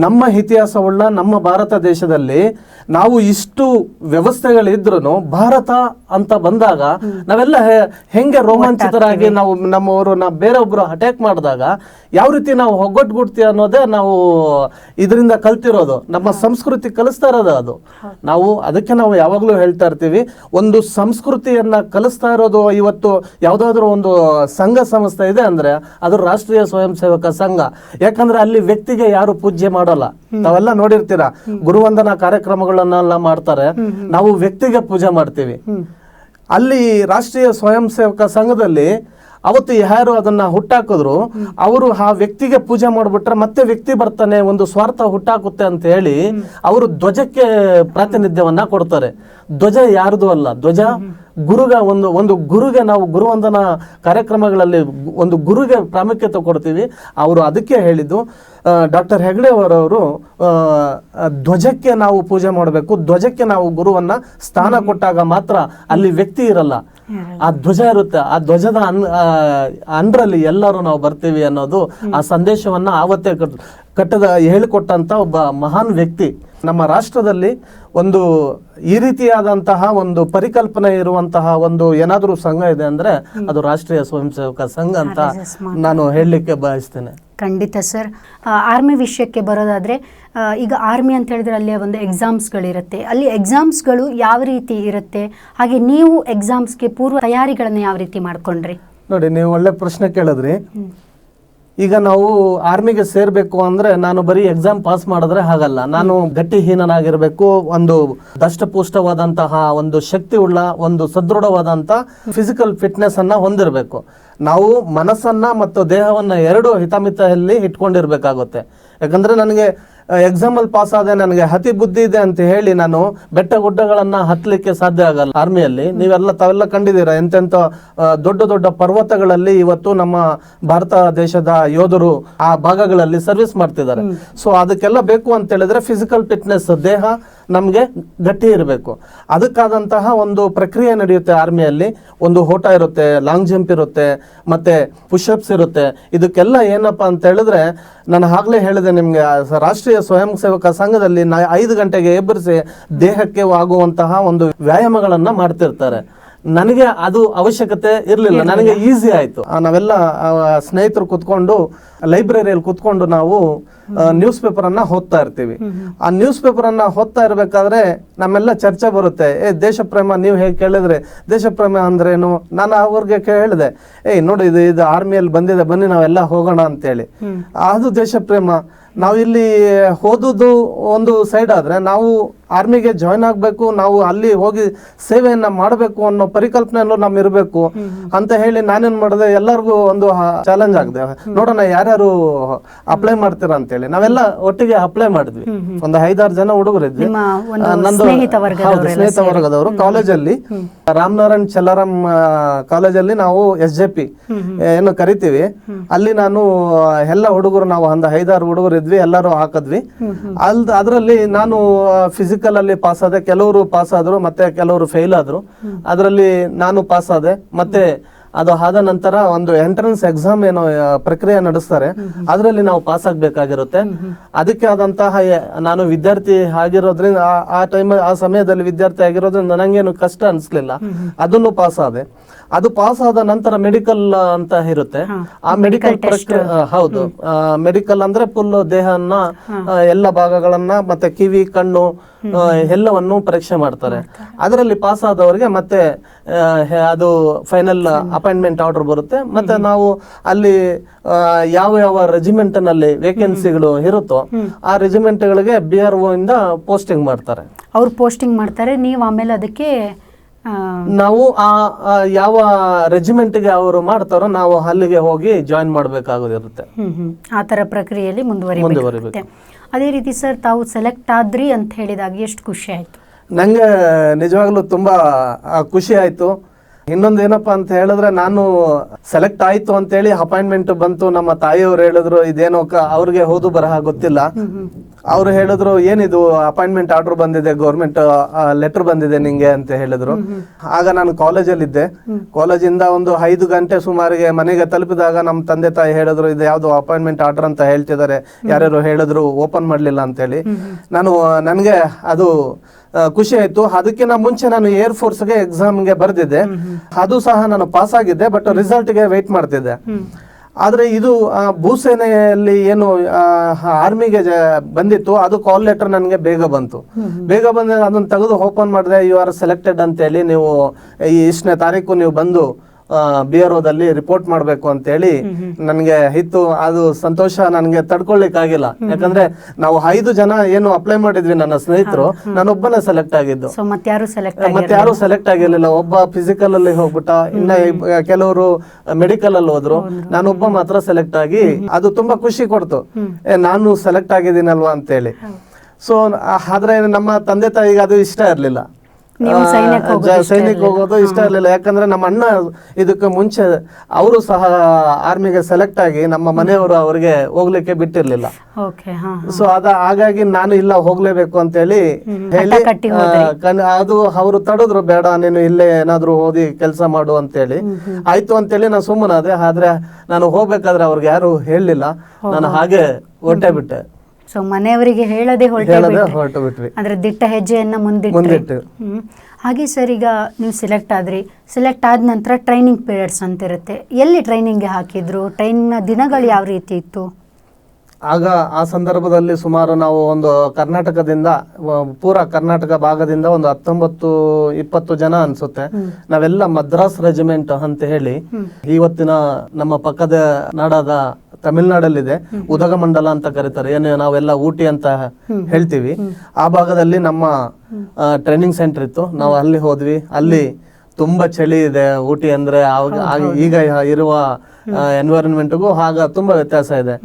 ನಮ್ಮ ಇತಿಹಾಸವುಳ್ಳ ನಮ್ಮ ಭಾರತ ದೇಶದಲ್ಲಿ ನಾವು ಇಷ್ಟು ವ್ಯವಸ್ಥೆಗಳಿದ್ರು ಭಾರತ ಅಂತ ಬಂದಾಗ ನಾವೆಲ್ಲ ಹೆಂಗೆ ರೋಮಾಂಚಿತರಾಗಿ ನಾವು ನಮ್ಮವರು ನಾವು ಬೇರೊಬ್ರು ಅಟ್ಯಾಕ್ ಮಾಡಿದಾಗ ಯಾವ ರೀತಿ ನಾವು ಒಗ್ಗಟ್ಗುಡ್ತೀವಿ ಅನ್ನೋದೇ ನಾವು ಇದರಿಂದ ಕಲ್ತಿರೋದು. ನಮ್ಮ ಸಂಸ್ಕೃತಿ ಕಲಿಸ್ತಾ ಇರೋದು ಅದು. ನಾವು ಅದಕ್ಕೆ ನಾವು ಯಾವಾಗಲೂ ಹೇಳ್ತಾ ಇರ್ತೀವಿ ಒಂದು ಸಂಸ್ಕೃತಿಯನ್ನ ಕಲಿಸ್ತಾ ಇರೋದು ಇವತ್ತು ಯಾವುದಾದ್ರೂ ಒಂದು ಸಂಘ ಸಂಸ್ಥೆ ಇದೆ ಅಂದ್ರೆ ಅದು ರಾಷ್ಟ್ರೀಯ ಸ್ವಯಂ ಸೇವಕ ಸಂಘ. ಯಾಕಂದ್ರೆ ಅಲ್ಲಿ ವ್ಯಕ್ತಿಗೆ ಯಾರು ಪೂಜ್ಯ ಮಾಡೋಲ್ಲ. ನಾವೆಲ್ಲ ನೋಡಿರ್ತೀರಾ, ಗುರುವಂದನಾ ಕಾರ್ಯಕ್ರಮಗಳನ್ನೆಲ್ಲ ಮಾಡ್ತಾರೆ. ನಾವು ವ್ಯಕ್ತಿಗೆ ಪೂಜೆ ಮಾಡ್ತೀವಿ. ಅಲ್ಲಿ ರಾಷ್ಟ್ರೀಯ ಸ್ವಯಂ ಸೇವಕ ಸಂಘದಲ್ಲಿ ಅವತ್ತು ಯಾರು ಅದನ್ನ ಹುಟ್ಟಾಕಿದ್ರು, ಅವರು ಆ ವ್ಯಕ್ತಿಗೆ ಪೂಜೆ ಮಾಡ್ಬಿಟ್ರೆ ಮತ್ತೆ ವ್ಯಕ್ತಿ ಬರ್ತಾನೆ, ಒಂದು ಸ್ವಾರ್ಥ ಹುಟ್ಟಾಕುತ್ತೆ ಅಂತ ಹೇಳಿ ಅವರು ಧ್ವಜಕ್ಕೆ ಪ್ರಾತಿನಿಧ್ಯವನ್ನ ಕೊಡ್ತಾರೆ. ಧ್ವಜ ಯಾರ್ದು ಅಲ್ಲ. ಧ್ವಜ ಗುರುಗ ಒಂದು ಒಂದು ಗುರುಗೆ ನಾವು ಗುರುವಂದನ ಕಾರ್ಯಕ್ರಮಗಳಲ್ಲಿ ಒಂದು ಗುರುಗೆ ಪ್ರಾಮುಖ್ಯತೆ ಕೊಡ್ತೀವಿ. ಅವರು ಅದಕ್ಕೆ ಹೇಳಿದ್ದು ಡಾಕ್ಟರ್ ಹೆಗ್ಡೆ ಅವರವರು ಧ್ವಜಕ್ಕೆ ನಾವು ಪೂಜೆ ಮಾಡಬೇಕು. ಧ್ವಜಕ್ಕೆ ನಾವು ಗುರುವನ್ನ ಸ್ಥಾನ ಕೊಟ್ಟಾಗ ಮಾತ್ರ ಅಲ್ಲಿ ವ್ಯಕ್ತಿ ಇರಲ್ಲ. ಆ ಧ್ವಜ ಇರುತ್ತೆ. ಆ ಧ್ವಜದ ಅನ್ ಅಂಡ್ರಲ್ಲಿ ಎಲ್ಲರೂ ನಾವು ಬರ್ತೀವಿ ಅನ್ನೋದು ಆ ಸಂದೇಶವನ್ನ ಆವತ್ತೇ ಕಟ್- ಕಟ್ಟದ ಹೇಳಿಕೊಟ್ಟಂತ ಒಬ್ಬ ಮಹಾನ್ ವ್ಯಕ್ತಿ. ನಮ್ಮ ರಾಷ್ಟ್ರದಲ್ಲಿ ಒಂದು ಈ ರೀತಿಯಾದಂತಹ ಒಂದು ಪರಿಕಲ್ಪನೆ ಇರುವಂತಹ ಒಂದು ಏನಾದರೂ ಸಂಘ ಇದೆ ಅಂದ್ರೆ ಅದು ರಾಷ್ಟ್ರೀಯ ಸ್ವಯಂ ಸೇವಕ ಸಂಘ ಅಂತ ನಾನು ಹೇಳಲಿಕ್ಕೆ ಬಯಸ್ತೇನೆ.
ಖಂಡಿತ ಸರ್. ಆರ್ಮಿ ವಿಷಯಕ್ಕೆ ಬರೋದಾದರೆ ಈಗ ಆರ್ಮಿ ಅಂತ ಹೇಳಿದ್ರೆ ಅಲ್ಲಿ ಒಂದು ಎಕ್ಸಾಮ್ಸ್ಗಳಿರುತ್ತೆ ಅಲ್ಲಿ ಎಕ್ಸಾಮ್ಸ್ಗಳು ಯಾವ ರೀತಿ ಇರುತ್ತೆ? ಹಾಗೆ ನೀವು ಎಕ್ಸಾಮ್ಸ್ಗೆ ಪೂರ್ವ ತಯಾರಿಗಳನ್ನು ಯಾವ ರೀತಿ ಮಾಡಿಕೊಂಡ್ರಿ?
ನೋಡಿ ನೀವು ಒಳ್ಳೆ ಪ್ರಶ್ನೆ ಕೇಳಿದ್ರಿ. ಈಗ ನಾವು ಆರ್ಮಿಗೆ ಸೇರ್ಬೇಕು ಅಂದ್ರೆ ನಾನು ಬರೀ ಎಕ್ಸಾಮ್ ಪಾಸ್ ಮಾಡಿದ್ರೆ ಹಾಗಲ್ಲ. ನಾನು ಗಟ್ಟಿಹೀನಾಗಿರ್ಬೇಕು ಒಂದು ದಷ್ಟಪುಷ್ಟವಾದಂತಹ ಒಂದು ಶಕ್ತಿ ಉಳ್ಳ ಒಂದು ಸದೃಢವಾದಂತ ಫಿಸಿಕಲ್ ಫಿಟ್ನೆಸ್ ಅನ್ನ ಹೊಂದಿರಬೇಕು. ನಾವು ಮನಸ್ಸನ್ನ ಮತ್ತು ದೇಹವನ್ನ ಎರಡು ಹಿತಮಿತದಲ್ಲಿ ಇಟ್ಕೊಂಡಿರ್ಬೇಕಾಗುತ್ತೆ. ಯಾಕಂದ್ರೆ ನನಗೆ ಎಕ್ಸಾಮ್ ಅಲ್ಲಿ ಪಾಸ್ ಆದ ನನಗೆ ಅತಿ ಬುದ್ಧಿ ಇದೆ ಅಂತ ಹೇಳಿ ನಾನು ಬೆಟ್ಟ ಗುಡ್ಡಗಳನ್ನು ಹತ್ತಲಿಕ್ಕೆ ಸಾಧ್ಯ ಆಗಲ್ಲ. ಆರ್ಮಿಯಲ್ಲಿ ನೀವೆಲ್ಲ ತಾವೆಲ್ಲ ಕಂಡಿದ್ದೀರಾ? ಎಂತೆಂಥ ದೊಡ್ಡ ದೊಡ್ಡ ಪರ್ವತಗಳಲ್ಲಿ ಇವತ್ತು ನಮ್ಮ ಭಾರತ ದೇಶದ ಯೋಧರು ಆ ಭಾಗಗಳಲ್ಲಿ ಸರ್ವಿಸ್ ಮಾಡ್ತಿದ್ದಾರೆ. ಸೊ ಅದಕ್ಕೆಲ್ಲ ಬೇಕು ಅಂತ ಹೇಳಿದ್ರೆ ಫಿಸಿಕಲ್ ಫಿಟ್ನೆಸ್ ದೇಹ ನಮಗೆ ಗಟ್ಟಿ ಇರಬೇಕು. ಅದಕ್ಕಾದಂತಹ ಒಂದು ಪ್ರಕ್ರಿಯೆ ನಡೆಯುತ್ತೆ ಆರ್ಮಿಯಲ್ಲಿ. ಒಂದು ಓಟ ಇರುತ್ತೆ, ಲಾಂಗ್ ಜಂಪ್ ಇರುತ್ತೆ, ಮತ್ತೆ ಪುಷಪ್ಸ್ ಇರುತ್ತೆ. ಇದಕ್ಕೆಲ್ಲ ಏನಪ್ಪ ಅಂತ ಹೇಳಿದ್ರೆ, ನಾನು ಆಗ್ಲೇ ಹೇಳಿದೆ ನಿಮಗೆ ರಾಷ್ಟ್ರೀಯ ಸ್ವಯಂ ಸೇವಕ ಸಂಘದಲ್ಲಿ ನಾ ಐದು ಗಂಟೆಗೆ ಎಬ್ಬರಿಸಿ ದೇಹಕ್ಕೆ ಆಗುವಂತಹ ಒಂದು ವ್ಯಾಯಾಮಗಳನ್ನು ಮಾಡ್ತಿರ್ತಾರೆ. ನನಗೆ ಅದು ಅವಶ್ಯಕತೆ ಇರಲಿಲ್ಲ. ನನಗೆ ಈಸಿ ಆಯ್ತು. ನಾವೆಲ್ಲ ಸ್ನೇಹಿತರು ಕುತ್ಕೊಂಡು ಲೈಬ್ರರಿಯಲ್ಲಿ ಕುತ್ಕೊಂಡು ನಾವು ನ್ಯೂಸ್ ಪೇಪರ್ ಅನ್ನ ಓದ್ತಾ ಇರ್ತೀವಿ. ಆ ನ್ಯೂಸ್ ಪೇಪರ್ ಅನ್ನ ಓದ್ತಾ ಇರಬೇಕಾದ್ರೆ ನಮ್ಮೆಲ್ಲ ಚರ್ಚೆ ಬರುತ್ತೆ. ಏ ದೇಶ ಪ್ರೇಮ ನೀವು ಹೇಗೆ ಕೇಳಿದ್ರೆ? ದೇಶಪ್ರೇಮ ಅಂದ್ರೇನು? ನಾನು ಅವ್ರಿಗೆ ಕೇಳಿದೆ. ಏಯ್ ನೋಡಿ ಇದು ಇದು ಆರ್ಮಿಯಲ್ಲಿ ಬಂದಿದೆ ಬನ್ನಿ ನಾವೆಲ್ಲ ಹೋಗೋಣ ಅಂತೇಳಿ. ಅದು ದೇಶ ಪ್ರೇಮ ನಾವು ಇಲ್ಲಿ ಓದುದು ಒಂದು ಸೈಡ್ ಆದ್ರೆ ನಾವು ಆರ್ಮಿಗೆ ಜಾಯ್ನ್ ಆಗಬೇಕು ನಾವು ಅಲ್ಲಿ ಹೋಗಿ ಸೇವೆಯನ್ನ ಮಾಡಬೇಕು ಅನ್ನೋ ಪರಿಕಲ್ಪನೆಯಲ್ಲೂ ನಮ್ ಇರಬೇಕು ಅಂತ ಹೇಳಿ ನಾನೇನ್ ಮಾಡಿದೆ ಎಲ್ಲರಿಗೂ ಒಂದು ಚಾಲೆಂಜ್ ಆಗಿದೆ. ನೋಡೋಣ ಯಾರ್ಯಾರು ಅಪ್ಲೈ ಮಾಡ್ತೀರಾ ಅಂತೇಳಿ. ನಾವೆಲ್ಲ ಒಟ್ಟಿಗೆ ಅಪ್ಲೈ ಮಾಡಿದ್ವಿ. ಒಂದು ಐದಾರು ಜನ ಹುಡುಗರಿದ್ವಿ
ಒಂದು
ಆ, ನಂದು
ಸ್ನೇಹಿತ ವರ್ಗದವರೆಲ್ಲ
ಹೌದು, ಸ್ನೇಹಿತ ವರ್ಗದವರು ಕಾಲೇಜಲ್ಲಿ ರಾಮನಾರಾಯಣ್ ಚಲರಾಮ್ ಕಾಲೇಜಲ್ಲಿ ನಾವು ಎಸ್ ಜೆ ಪಿ ಏನು ಕರಿತೀವಿ. ಅಲ್ಲಿ ನಾನು ಎಲ್ಲ ಹುಡುಗರು ನಾವು ಒಂದು ಐದಾರು ಹುಡುಗರು ಇದ್ವಿ ಎಲ್ಲರೂ ಹಾಕಿದ್ವಿ. ಅಲ್ದ ಅದರಲ್ಲಿ ನಾನು ಫಿಸಿಕಲ್ ಅಲ್ಲಿ ಪಾಸ್ ಆದೆ ಕೆಲವರು ಪಾಸ್ ಆದ್ರು, ಮತ್ತೆ ಕೆಲವರು ಫೇಲ್ ಆದ್ರು, ಅದರಲ್ಲಿ ನಾನು ಪಾಸ್ ಆದೆ. ಮತ್ತೆ ಅದು ಆದ ನಂತರ ಒಂದು ಎಂಟ್ರೆನ್ಸ್ ಎಕ್ಸಾಮ್ ಏನೋ ಪ್ರಕ್ರಿಯೆ ನಡೆಸ್ತಾರೆ. ಅದರಲ್ಲಿ ನಾವು ಪಾಸ್ ಆಗಬೇಕಾಗಿರುತ್ತೆ. ಅದಕ್ಕೆ ಆದಂತಹ ನಾನು ವಿದ್ಯಾರ್ಥಿ ಆಗಿರೋದ್ರಿಂದ, ಆ ಟೈಮ್ ಆ ಸಮಯದಲ್ಲಿ ವಿದ್ಯಾರ್ಥಿ ಆಗಿರೋದ್ರಿಂದ ನನಗೇನು ಕಷ್ಟ ಅನ್ಸ್ಲಿಲ್ಲ. ಅದನ್ನು ಪಾಸ್ ಆದೆ. ಅದು ಪಾಸ್ ಆದ ನಂತರ ಮೆಡಿಕಲ್ ಅಂತ ಇರುತ್ತೆ. ಆ ಮೆಡಿಕಲ್ ಹೌದು. ಮೆಡಿಕಲ್ ಅಂದ್ರೆ ಫುಲ್ ದೇಹನ್ನ ಎಲ್ಲ ಭಾಗಗಳನ್ನ ಮತ್ತೆ ಕಿವಿ ಕಣ್ಣು ಎಲ್ಲವನ್ನು ಪರೀಕ್ಷೆ ಮಾಡ್ತಾರೆ. ಅದರಲ್ಲಿ ಪಾಸ್ ಆದವರಿಗೆ ಮತ್ತೆ ಅದು ಫೈನಲ್ ಅಪಾಯಿಂಟ್ಮೆಂಟ್ ಆರ್ಡರ್ ಬರುತ್ತೆ. ಮತ್ತೆ ನಾವು ಅಲ್ಲಿ ಯಾವ ಯಾವ ರೆಜಿಮೆಂಟ್ನಲ್ಲಿ ವೇಕೆನ್ಸಿಗಳು ಇರುತ್ತೋ ಆ ರೆಜಿಮೆಂಟ್ ಗಳಿಗೆ ಬಿ ಆರ್ ಒ ಇಂದ ಪೋಸ್ಟಿಂಗ್ ಮಾಡ್ತಾರೆ.
ಅವ್ರು ಪೋಸ್ಟಿಂಗ್ ಮಾಡ್ತಾರೆ. ನೀವು ಆಮೇಲೆ ಅದಕ್ಕೆ
ನಾವು ಆ ಯಾವ ರೆಜಿಮೆಂಟ್ಗೆ ಅವರು ಮಾಡ್ತಾರೋ ನಾವು ಅಲ್ಲಿಗೆ ಹೋಗಿ ಜಾಯಿನ್ ಮಾಡಬೇಕಾಗೋದಿರುತ್ತೆ.
ಆ ಥರ ಪ್ರಕ್ರಿಯೆಯಲ್ಲಿ
ಮುಂದುವರಿಬೇಕು.
ಅದೇ ರೀತಿ ಸರ್ ತಾವು ಸೆಲೆಕ್ಟ್ ಆದ್ರಿ ಅಂತ ಹೇಳಿದಾಗ ಎಷ್ಟು ಖುಷಿ ಆಯ್ತು?
ನಂಗೆ ನಿಜವಾಗ್ಲೂ ತುಂಬಾ ಖುಷಿ ಆಯ್ತು. ಇನ್ನೊಂದು ಏನಪ್ಪಾ ಅಂತ ಹೇಳಿದ್ರೆ ನಾನು ಸೆಲೆಕ್ಟ್ ಆಯ್ತು ಅಂತೇಳಿ ಅಪಾಯಿಂಟ್ಮೆಂಟ್ ಬಂತು. ನಮ್ಮ ತಾಯಿಯವ್ರು ಹೇಳಿದ್ರು, ಇದೇನೋ ಅವ್ರಿಗೆ ಹೋದು ಬರಹ ಗೊತ್ತಿಲ್ಲ. ಅವ್ರು ಹೇಳಿದ್ರು, ಏನಿದು ಅಪಾಯಿಂಟ್ಮೆಂಟ್ ಆರ್ಡರ್ ಬಂದಿದೆ ಗೌರ್ಮೆಂಟ್ ಲೆಟರ್ ಬಂದಿದೆ ನಿಂಗೆ, ಅಂತ ಹೇಳಿದ್ರು. ಆಗ ನಾನು ಕಾಲೇಜಲ್ಲಿ ಇದ್ದೆ ಕಾಲೇಜಿಂದ ಒಂದು ಐದು ಗಂಟೆ ಸುಮಾರಿಗೆ ಮನೆಗೆ ತಲುಪಿದಾಗ ನಮ್ಮ ತಂದೆ ತಾಯಿ ಹೇಳಿದ್ರು, ಇದು ಯಾವ್ದು ಅಪಾಯಿಂಟ್ಮೆಂಟ್ ಆರ್ಡರ್ ಅಂತ ಹೇಳ್ತಿದ್ದಾರೆ. ಯಾರ್ಯಾರು ಹೇಳಿದ್ರು ಓಪನ್ ಮಾಡ್ಲಿಲ್ಲ ಅಂತೇಳಿ. ನಾನು, ನನಗೆ ಅದು ಖುಷಿ ಆಯ್ತು. ಅದಕ್ಕಿಂತ ಮುಂಚೆ ನಾನು ಏರ್ ಫೋರ್ಸ್ಗೆ ಎಕ್ಸಾಮ್ಗೆ ಬರೆದಿದ್ದೆ. ಅದು ಸಹ ನಾನು ಪಾಸ್ ಆಗಿದ್ದೆ ಬಟ್ ರಿಸಲ್ಟ್ಗೆ ವೆಯ್ಟ್ ಮಾಡ್ತಿದ್ದೆ. ಆದ್ರೆ ಇದು ಭೂಸೇನೆಯಲ್ಲಿ ಏನು ಆರ್ಮಿಗೆ ಬಂದಿತ್ತು ಅದು ಕಾಲ್ ಲೆಟರ್ ನನಗೆ ಬೇಗ ಬಂತು. ಬೇಗ ಬಂದ ಅದನ್ನ ತೆಗೆದು ಓಪನ್ ಮಾಡಿದೆ ಯು ಆರ್ ಸೆಲೆಕ್ಟೆಡ್ ಅಂತೇಳಿ ನೀವು ಈ ಇಷ್ಟನೇ ತಾರೀಕು ನೀವು ಬಂದು ಬಿ ಆರ್ ಓದಲ್ಲಿ ರಿಪೋರ್ಟ್ ಮಾಡಬೇಕು ಅಂತೇಳಿ ನನಗೆ ಇತ್ತು ಅದು ಸಂತೋಷ ನನಗೆ ತಡ್ಕೊಳ್ಳಿಕ್ಕಾಗಿಲ್ಲ ಯಾಕಂದ್ರೆ ನಾವು ಐದು ಜನ ಏನು ಅಪ್ಲೈ ಮಾಡಿದ್ವಿ ನನ್ನ ಸ್ನೇಹಿತರು ನಾನೊಬ್ಬನೇ ಸೆಲೆಕ್ಟ್ ಆಗಿದ್ದು. ಮತ್ತೆ ಯಾರು ಸೆಲೆಕ್ಟ್ ಆಗಿರ್ಲಿಲ್ಲ. ಒಬ್ಬ ಫಿಸಿಕಲ್ ಅಲ್ಲಿ ಹೋಗ್ಬಿಟ್ಟ ಇನ್ನ ಕೆಲವರು ಮೆಡಿಕಲ್ ಅಲ್ಲಿ ಹೋದ್ರು. ನಾನೊಬ್ಬ ಮಾತ್ರ ಸೆಲೆಕ್ಟ್ ಆಗಿ ಅದು ತುಂಬಾ ಖುಷಿ ಕೊಡ್ತು. ನಾನು ಸೆಲೆಕ್ಟ್ ಆಗಿದ್ದೀನಲ್ವಾ ಅಂತೇಳಿ. ಸೊ ಆದ್ರೆ ನಮ್ಮ ತಂದೆ ತಾಯಿಗೆ ಅದು ಇಷ್ಟ ಇರ್ಲಿಲ್ಲ.
ಸೈನ್ಯಕ್ಕೆ ಹೋಗೋದು ಇಷ್ಟ
ಇರಲಿಲ್ಲ. ಯಾಕಂದ್ರೆ ನಮ್ಮ ಅಣ್ಣ ಇದಕ್ಕೆ ಮುಂಚೆ ಅವರು ಸಹ ಆರ್ಮಿಗೆ ಸೆಲೆಕ್ಟ್ ಆಗಿ ನಮ್ಮ ಮನೆಯವರು ಅವರಿಗೆ ಹೋಗ್ಲಿಕ್ಕೆ ಬಿಟ್ಟಿರ್ಲಿಲ್ಲ. ಸೊ ಅದ ಹಾಗಾಗಿ ನಾನು ಇಲ್ಲ ಹೋಗ್ಲೇಬೇಕು ಅಂತ ಹೇಳಿ ಹೇಳಿ ಅದು ಅವರು ತಡದ್ರು ಬೇಡ ನೀನು ಇಲ್ಲೇ ಏನಾದ್ರು ಓದಿ ಕೆಲಸ ಮಾಡು ಅಂತೇಳಿ ಆಯ್ತು ಅಂತೇಳಿ ನಾನು ಸುಮ್ಮನಾದೆ ಆದ್ರೆ ನಾನು ಹೋಗ್ಬೇಕಾದ್ರೆ ಅವ್ರಿಗೆ ಯಾರು ಹೇಳಲಿಲ್ಲ ನಾನು ಹಾಗೆ ಹೊಟ್ಟೆ ಬಿಟ್ಟೆ.
ಸೊ ಮನೆಯವರಿಗೆ ಹೇಳದೆ ಹೊರಟೆ
ಬಿಟ್ವಿ
ಅಂದ್ರೆ ದಿಟ್ಟ ಹೆಜ್ಜೆಯನ್ನ ಮುಂದಿಟ್ಟು. ಹಾಗೆ ಸರ್ ಈಗ ನೀವು ಸೆಲೆಕ್ಟ್ ಆದ್ರಿ. ಸೆಲೆಕ್ಟ್ ಆದ ನಂತರ ಟ್ರೈನಿಂಗ್ ಪೀರಿಯಡ್ಸ್ ಅಂತ ಇರುತ್ತೆ ಎಲ್ಲಿ ಟ್ರೈನಿಂಗ್ ಹಾಕಿದ್ರು? ಟ್ರೈನಿಂಗ್ನ ದಿನಗಳು ಯಾವ ರೀತಿ ಇತ್ತು?
ಆಗ ಆ ಸಂದರ್ಭದಲ್ಲಿ ಸುಮಾರು ನಾವು ಒಂದು ಕರ್ನಾಟಕದಿಂದ ಪೂರ ಕರ್ನಾಟಕ ಭಾಗದಿಂದ ಒಂದು ಹತ್ತೊಂಬತ್ತು ಇಪ್ಪತ್ತು ಜನ ಅನ್ಸುತ್ತೆ. ನಾವೆಲ್ಲ ಮದ್ರಾಸ್ ರೆಜಿಮೆಂಟ್ ಅಂತ ಹೇಳಿ ಇವತ್ತಿನ ನಮ್ಮ ಪಕ್ಕದ ನಾಡಾದ ತಮಿಳ್ನಾಡಲ್ಲಿದೆ. ಉದಗಮಂಡಲ ಅಂತ ಕರೀತಾರೆ. ಏನು ನಾವೆಲ್ಲ ಊಟಿ ಅಂತ ಹೇಳ್ತೀವಿ. ಆ ಭಾಗದಲ್ಲಿ ನಮ್ಮ ಟ್ರೈನಿಂಗ್ ಸೆಂಟರ್ ಇತ್ತು. ನಾವು ಅಲ್ಲಿ ಹೋದ್ವಿ. ಅಲ್ಲಿ ತುಂಬಾ ಚಳಿ ಇದೆ. ಊಟಿ ಅಂದ್ರೆ ಈಗ ಇರುವ ಎನ್ವೈರನ್ಮೆಂಟ್ಗೂ ಆಗ ತುಂಬಾ ವ್ಯತ್ಯಾಸ ಇದೆ.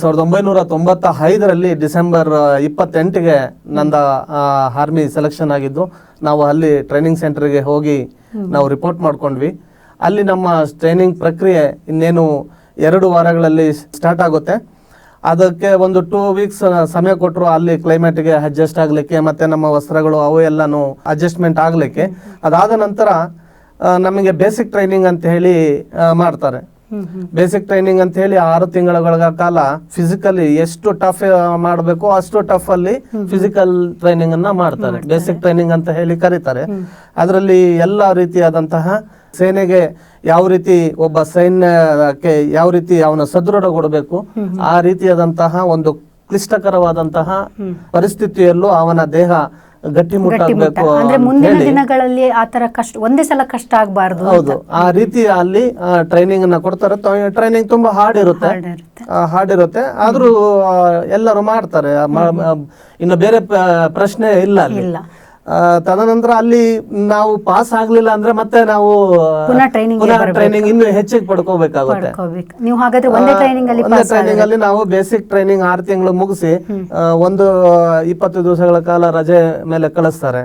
ಸಾವಿರದ ಒಂಬೈನೂರ ತೊಂಬತ್ತ ಐದರಲ್ಲಿ ಡಿಸೆಂಬರ್ ಇಪ್ಪತ್ತೆಂಟಿಗೆ ನಂದ ಆರ್ಮಿ ಸೆಲೆಕ್ಷನ್ ಆಗಿದ್ದು ನಾವು ಅಲ್ಲಿ ಟ್ರೈನಿಂಗ್ ಸೆಂಟರ್ಗೆ ಹೋಗಿ ನಾವು ರಿಪೋರ್ಟ್ ಮಾಡ್ಕೊಂಡ್ವಿ. ಅಲ್ಲಿ ನಮ್ಮ ಟ್ರೈನಿಂಗ್ ಪ್ರಕ್ರಿಯೆ ಇನ್ನೇನು ಎರಡು ವಾರಗಳಲ್ಲಿ ಸ್ಟಾರ್ಟ್ ಆಗುತ್ತೆ. ಅದಕ್ಕೆ ಒಂದು ಟೂ ವೀಕ್ಸ್ ಸಮಯ ಕೊಟ್ಟರು ಅಲ್ಲಿ ಕ್ಲೈಮೇಟ್ಗೆ ಅಡ್ಜಸ್ಟ್ ಆಗಲಿಕ್ಕೆ ಮತ್ತು ನಮ್ಮ ವಸ್ತ್ರಗಳು ಅವು ಎಲ್ಲನೂ ಅಡ್ಜಸ್ಟ್ಮೆಂಟ್ ಆಗಲಿಕ್ಕೆ. ಅದಾದ ನಂತರ ನಮಗೆ ಬೇಸಿಕ್ ಟ್ರೈನಿಂಗ್ ಅಂತ ಹೇಳಿ ಮಾಡ್ತಾರೆ. ಬೇಸಿಕ್ ಟ್ರೈನಿಂಗ್ ಅಂತ ಹೇಳಿ ಆರು ತಿಂಗಳ ಕಾಲ ಫಿಸಿಕಲಿ ಎಷ್ಟು ಟಫ್ ಮಾಡಬೇಕು ಅಷ್ಟು ಟಫ್ ಅಲ್ಲಿ ಫಿಸಿಕಲ್ ಟ್ರೈನಿಂಗ್ ಅನ್ನ ಮಾಡ್ತಾರೆ. ಬೇಸಿಕ್ ಟ್ರೈನಿಂಗ್ ಅಂತ ಹೇಳಿ ಕರೀತಾರೆ. ಅದರಲ್ಲಿ ಎಲ್ಲ ರೀತಿಯಾದಂತಹ ಸೇನೆಗೆ ಯಾವ ರೀತಿ ಒಬ್ಬ ಸೈನ್ಯಕ್ಕೆ ಯಾವ ರೀತಿ ಅವನ ಸದೃಢಗೊಡಬೇಕು ಆ ರೀತಿಯಾದಂತಹ ಒಂದು ಕ್ಲಿಷ್ಟಕರವಾದಂತಹ ಪರಿಸ್ಥಿತಿಯಲ್ಲೂ ಅವನ ದೇಹ ಗಟ್ಟಿಮುಟ್ಟಾಗಬೇಕು
ಅಂದ್ರೆ ಮುಂದಿನ ದಿನಗಳಲ್ಲಿ ಆ ತರ ಕಷ್ಟ ಒಂದೇ ಸಲ ಕಷ್ಟ ಆಗಬಾರದು
ಹೌದು. ಆ ರೀತಿ ಅಲ್ಲಿ ಟ್ರೈನಿಂಗ್ ಅನ್ನ ಕೊಡ್ತಾರೆ. ಟ್ರೈನಿಂಗ್ ತುಂಬಾ ಹಾರ್ಡ್ ಇರುತ್ತೆ. ಹಾರ್ಡ್ ಇರುತ್ತೆ. ಆದ್ರೂ ಎಲ್ಲರೂ ಮಾಡ್ತಾರೆ. ಇನ್ನು ಬೇರೆ ಪ್ರಶ್ನೆ ಇಲ್ಲ ಅಲ್ಲಿ. ತದನಂತರ ಅಲ್ಲಿ ನಾವು ಪಾಸ್ ಆಗ್ಲಿಲ್ಲ ಅಂದ್ರೆ ಮತ್ತೆ ನಾವು
ಪುನಃ training ಗೆ
ಟ್ರೈನಿಂಗ್ ಇನ್ನು ಹೆಚ್ಚಿಗೆ ಪಡ್ಕೋಬೇಕಾಗುತ್ತೆ.
ನೀವು ಹಾಗಾದ್ರೆ ಒಂದೇ ಟ್ರೈನಿಂಗ್ ಅಲ್ಲಿ
ಒಂದೇ ಟ್ರೈನಿಂಗ್ ಅಲ್ಲಿ ನಾವು ಬೇಸಿಕ್ ಟ್ರೈನಿಂಗ್ ಆರು ತಿಂಗಳು ಮುಗಿಸಿ ಒಂದು ಇಪ್ಪತ್ತು ದಿವಸಗಳ ಕಾಲ ರಜೆ ಮೇಲೆ ಕಳಿಸ್ತಾರೆ.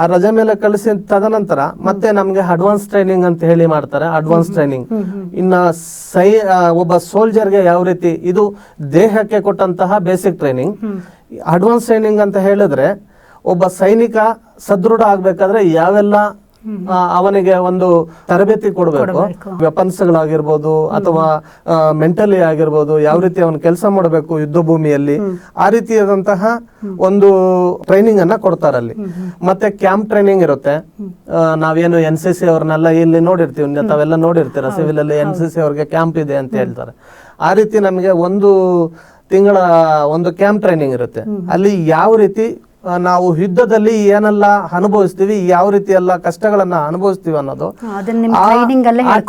ಆ ರಜೆ ಮೇಲೆ ಕಳಿಸಿ ತದನಂತರ ಮತ್ತೆ ನಮ್ಗೆ ಅಡ್ವಾನ್ಸ್ ಟ್ರೈನಿಂಗ್ ಅಂತ ಹೇಳಿ ಮಾಡ್ತಾರೆ ಅಡ್ವಾನ್ಸ್ ಟ್ರೈನಿಂಗ್ ಇನ್ನ ಸೈ ಒಬ್ಬ ಸೋಲ್ಜರ್ಗೆ ಯಾವ ರೀತಿ ಇದು ದೇಹಕ್ಕೆ ಕೊಟ್ಟಂತಹ ಬೇಸಿಕ್ ಟ್ರೈನಿಂಗ್ ಅಡ್ವಾನ್ಸ್ ಟ್ರೈನಿಂಗ್ ಅಂತ ಹೇಳಿದ್ರೆ ಒಬ್ಬ ಸೈನಿಕ ಸದೃಢ ಆಗ್ಬೇಕಾದ್ರೆ ಯಾವೆಲ್ಲ ಅವನಿಗೆ ಒಂದು ತರಬೇತಿ ಕೊಡಬೇಕು.
ವೆಪನ್ಸ್ಗಳಾಗಿರ್ಬೋದು
ವೆಪನ್ಸ್ ಗಳಾಗಿರ್ಬೋದು ಅಥವಾ ಮೆಂಟಲಿ ಆಗಿರ್ಬೋದು ಯಾವ ರೀತಿ ಅವನು ಕೆಲಸ ಮಾಡಬೇಕು ಯುದ್ಧ ಭೂಮಿಯಲ್ಲಿ ಆ ರೀತಿಯಾದಂತಹ ಒಂದು ಟ್ರೈನಿಂಗ್ ಅನ್ನ ಕೊಡ್ತಾರೆ ಅಲ್ಲಿ ಮತ್ತೆ ಕ್ಯಾಂಪ್ ಟ್ರೈನಿಂಗ್ ಇರುತ್ತೆ. ನಾವೇನು ಎನ್ ಸಿ ಸಿ ಅವ್ರನ್ನೆಲ್ಲ ಇಲ್ಲಿ ನೋಡಿರ್ತೀವಿ ತಾವೆಲ್ಲ ನೋಡಿರ್ತೀರ ಸಿವಿಲ್ ಅಲ್ಲಿ ಎನ್ ಸಿ ಸಿ ಅವ್ರಿಗೆ ಕ್ಯಾಂಪ್ ಇದೆ ಅಂತ ಹೇಳ್ತಾರೆ. ಆ ರೀತಿ ನಮಗೆ ಒಂದು ತಿಂಗಳ ಒಂದು ಕ್ಯಾಂಪ್ ಟ್ರೈನಿಂಗ್ ಇರುತ್ತೆ. ಅಲ್ಲಿ ಯಾವ ರೀತಿ ನಾವು ಯುದ್ಧದಲ್ಲಿ ಏನೆಲ್ಲ ಅನುಭವಿಸ್ತೀವಿ ಯಾವ ರೀತಿ ಎಲ್ಲ ಕಷ್ಟಗಳನ್ನ ಅನುಭವಿಸ್ತೀವಿ ಅನ್ನೋದು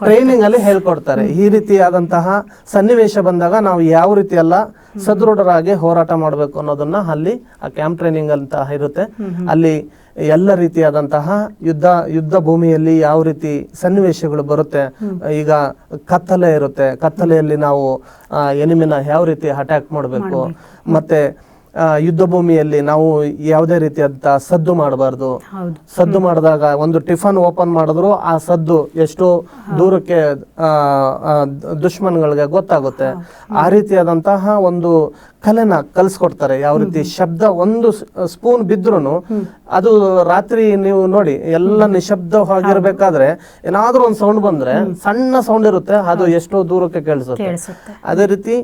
ಟ್ರೈನಿಂಗ್ ಅಲ್ಲೇ
ಹೇಳ್ಕೊಡ್ತಾರೆ. ಈ ರೀತಿಯಾದಂತಹ ಸನ್ನಿವೇಶ ಬಂದಾಗ ನಾವು ಯಾವ ರೀತಿ ಎಲ್ಲ ಸದೃಢರಾಗಿ ಹೋರಾಟ ಮಾಡಬೇಕು ಅನ್ನೋದನ್ನ ಅಲ್ಲಿ ಆ ಕ್ಯಾಂಪ್ ಟ್ರೈನಿಂಗ್ ಅಂತ ಇರುತ್ತೆ. ಅಲ್ಲಿ ಎಲ್ಲ ರೀತಿಯಾದಂತಹ ಯುದ್ಧ ಯುದ್ಧ ಭೂಮಿಯಲ್ಲಿ ಯಾವ ರೀತಿ ಸನ್ನಿವೇಶಗಳು ಬರುತ್ತೆ ಈಗ ಕತ್ತಲೆ ಇರುತ್ತೆ. ಕತ್ತಲೆಯಲ್ಲಿ ನಾವು ಎನಿಮಿನ ಯಾವ ರೀತಿ ಅಟ್ಯಾಕ್ ಮಾಡಬೇಕು. ಮತ್ತೆ ಯುದ್ಧ ಭೂಮಿಯಲ್ಲಿ ನಾವು ಯಾವುದೇ ರೀತಿಯಾದಂತಹ ಸದ್ದು ಮಾಡಬಾರ್ದು. ಸದ್ದು ಮಾಡಿದಾಗ ಒಂದು ಟಿಫನ್ ಓಪನ್ ಮಾಡಿದ್ರು ಆ ಸದ್ದು ಎಷ್ಟು ದೂರಕ್ಕೆ ದುಶ್ಮನ್ಗಳಿಗೆ ಗೊತ್ತಾಗುತ್ತೆ. ಆ ರೀತಿಯಾದಂತಹ ಒಂದು ಕಲೆನ ಕಲಿಸ್ಕೊಡ್ತಾರೆ. ಯಾವ ರೀತಿ ಶಬ್ದ ಒಂದು ಸ್ಪೂನ್ ಬಿದ್ರು ಅದು ರಾತ್ರಿ ನೀವು ನೋಡಿ ಎಲ್ಲ ನಿಶಬ್ದವಾಗಿರ್ಬೇಕಾದ್ರೆ ಏನಾದ್ರೂ ಒಂದು ಸೌಂಡ್ ಬಂದ್ರೆ ಸಣ್ಣ ಸೌಂಡ್ ಇರುತ್ತೆ ಅದು ಎಷ್ಟೋ ದೂರಕ್ಕೆ ಕೇಳಿಸುತ್ತೆ. ಅದೇ ರೀತಿ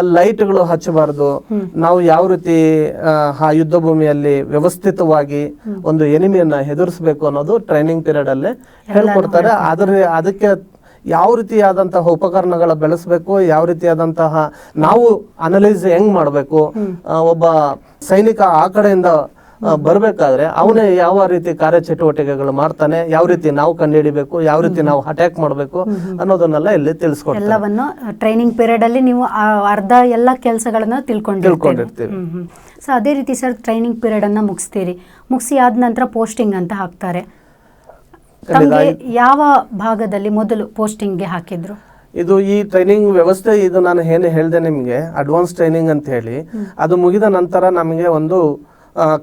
ಲೈಟ್ಗಳು ಹಚ್ಚಬಾರದು. ನಾವು ಯಾವ ರೀತಿ ಆ, ಯುದ್ಧ ಭೂಮಿಯಲ್ಲಿ ವ್ಯವಸ್ಥಿತವಾಗಿ ಒಂದು ಎನಿಮಿಯನ್ನ ಹೆದರಿಸಬೇಕು ಅನ್ನೋದು ಟ್ರೈನಿಂಗ್ ಪೀರಿಯಡ್ ಅಲ್ಲಿ ಹೇಳ್ಕೊಡ್ತಾರೆ. ಆದ್ರೆ ಅದಕ್ಕೆ ಯಾವ ರೀತಿಯಾದಂತಹ ಉಪಕರಣಗಳ ಬೆಳೆಸಬೇಕು ಯಾವ ರೀತಿಯಾದಂತಹ ನಾವು ಅನಲೈಸ್ ಹೆಂಗ್ ಮಾಡಬೇಕು ಒಬ್ಬ ಸೈನಿಕ ಆ ಕಡೆಯಿಂದ ಬರ್ಬೇಕಾದ್ರೆ ಅವನೇ ಯಾವ ರೀತಿ ಕಾರ್ಯಚಟುವಟಿಕೆಗಳು ಮಾಡ್ತಾನೆ ಯಾವ ರೀತಿ ನಾವು ಕಂಡುಹಿಡಿಬೇಕು ಯಾವ ರೀತಿ ನಾವು ಅಟ್ಯಾಕ್ ಮಾಡಬೇಕು ಅನ್ನೋದನ್ನೆಲ್ಲ ಇಲ್ಲಿ ತಿಳಿಸ್ಕೊಡ್ತೀವಿ
ಎಲ್ಲವನ್ನು ಟ್ರೈನಿಂಗ್ ಪೀರಿಯಡ್ ಅಲ್ಲಿ ನೀವು ಅರ್ಧ ಎಲ್ಲ ಕೆಲಸಗಳನ್ನ
ತಿಳ್ಕೊಂಡಿರ್ತೀವಿ.
ಸೊ ಅದೇ ರೀತಿ ಸರ್ ಟ್ರೈನಿಂಗ್ ಪೀರಿಯಡ್ ಅನ್ನ ಮುಗಿಸ್ತೀರಿ. ಮುಗಿಸಿ ಆದ ನಂತರ ಪೋಸ್ಟಿಂಗ್ ಅಂತ ಹಾಕ್ತಾರೆ. ತಮಗೆ ಯಾವ ಭಾಗದಲ್ಲಿ ಮೊದಲು ಪೋಸ್ಟಿಂಗ್ಗೆ ಹಾಕಿದ್ರು?
ಇದು ಈ ಟ್ರೈನಿಂಗ್ ವ್ಯವಸ್ಥೆ ಇದು ನಾನು ಏನು ಹೇಳಿದೆ ನಿಮಗೆ ಅಡ್ವಾನ್ಸ್ ಟ್ರೈನಿಂಗ್ ಅಂತ ಹೇಳಿ ಅದು ಮುಗಿದ ನಂತರ ನಮಗೆ ಒಂದು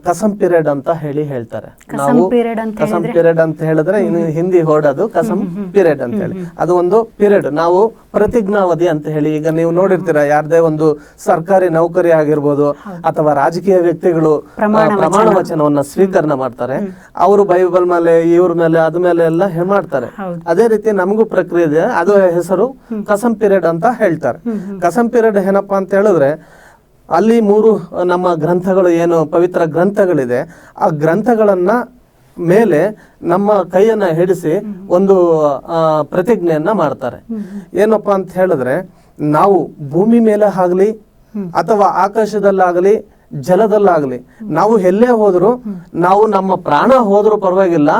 ಕಸಂ ಪೀರಿಯಡ್ ಅಂತ ಹೇಳಿ ಹೇಳ್ತಾರೆ.
ನಾವು
ಕಸಂ ಪೀರಿಯಡ್ ಅಂತ ಹೇಳಿದ್ರೆ ಇನ್ನು ಹಿಂದಿ ಹೊರಡೋದು ಕಸಂ ಪೀರಿಯಡ್ ಅಂತ ಹೇಳಿ. ಅದು ಒಂದು ಪೀರಿಯಡ್. ನಾವು ಪ್ರತಿಜ್ಞಾವಧಿ ಅಂತ ಹೇಳಿ ಈಗ ನೀವು ನೋಡಿರ್ತೀರಾ ಯಾರದೇ ಒಂದು ಸರ್ಕಾರಿ ನೌಕರಿ ಆಗಿರ್ಬೋದು ಅಥವಾ ರಾಜಕೀಯ ವ್ಯಕ್ತಿಗಳು ಪ್ರಮಾಣ ವಚನವನ್ನ ಸ್ವೀಕರಣೆ ಮಾಡ್ತಾರೆ. ಅವರು ಬೈಬಲ್ ಮೇಲೆ ಇವ್ರ ಮೇಲೆ ಅದ ಮೇಲೆ ಎಲ್ಲ ಮಾಡ್ತಾರೆ. ಅದೇ ರೀತಿ ನಮಗೂ ಪ್ರಕ್ರಿಯೆ ಇದೆ. ಅದು ಹೆಸರು ಕಸಂ ಪೀರಿಯಡ್ ಅಂತ ಹೇಳ್ತಾರೆ. ಕಸಂ ಪೀರಿಯಡ್ ಏನಪ್ಪಾ ಅಂತ ಹೇಳಿದ್ರೆ ಅಲ್ಲಿ ಮೂರು ನಮ್ಮ ಗ್ರಂಥಗಳು ಏನು ಪವಿತ್ರ ಗ್ರಂಥಗಳಿದೆ. ಆ ಗ್ರಂಥಗಳನ್ನ ಮೇಲೆ ನಮ್ಮ ಕೈಯನ್ನ ಹಿಡಿಸಿ ಒಂದು ಪ್ರತಿಜ್ಞೆಯನ್ನ ಮಾಡ್ತಾರೆ. ಏನಪ್ಪಾ ಅಂತ ಹೇಳಿದ್ರೆ ನಾವು ಭೂಮಿ ಮೇಲೆ ಆಗಲಿ ಅಥವಾ ಆಕಾಶದಲ್ಲಾಗಲಿ ಜಲದಲ್ಲಾಗಲಿ ನಾವು ಎಲ್ಲೇ ಹೋದ್ರು ನಾವು ನಮ್ಮ ಪ್ರಾಣ ಹೋದ್ರೂ ಪರವಾಗಿಲ್ಲ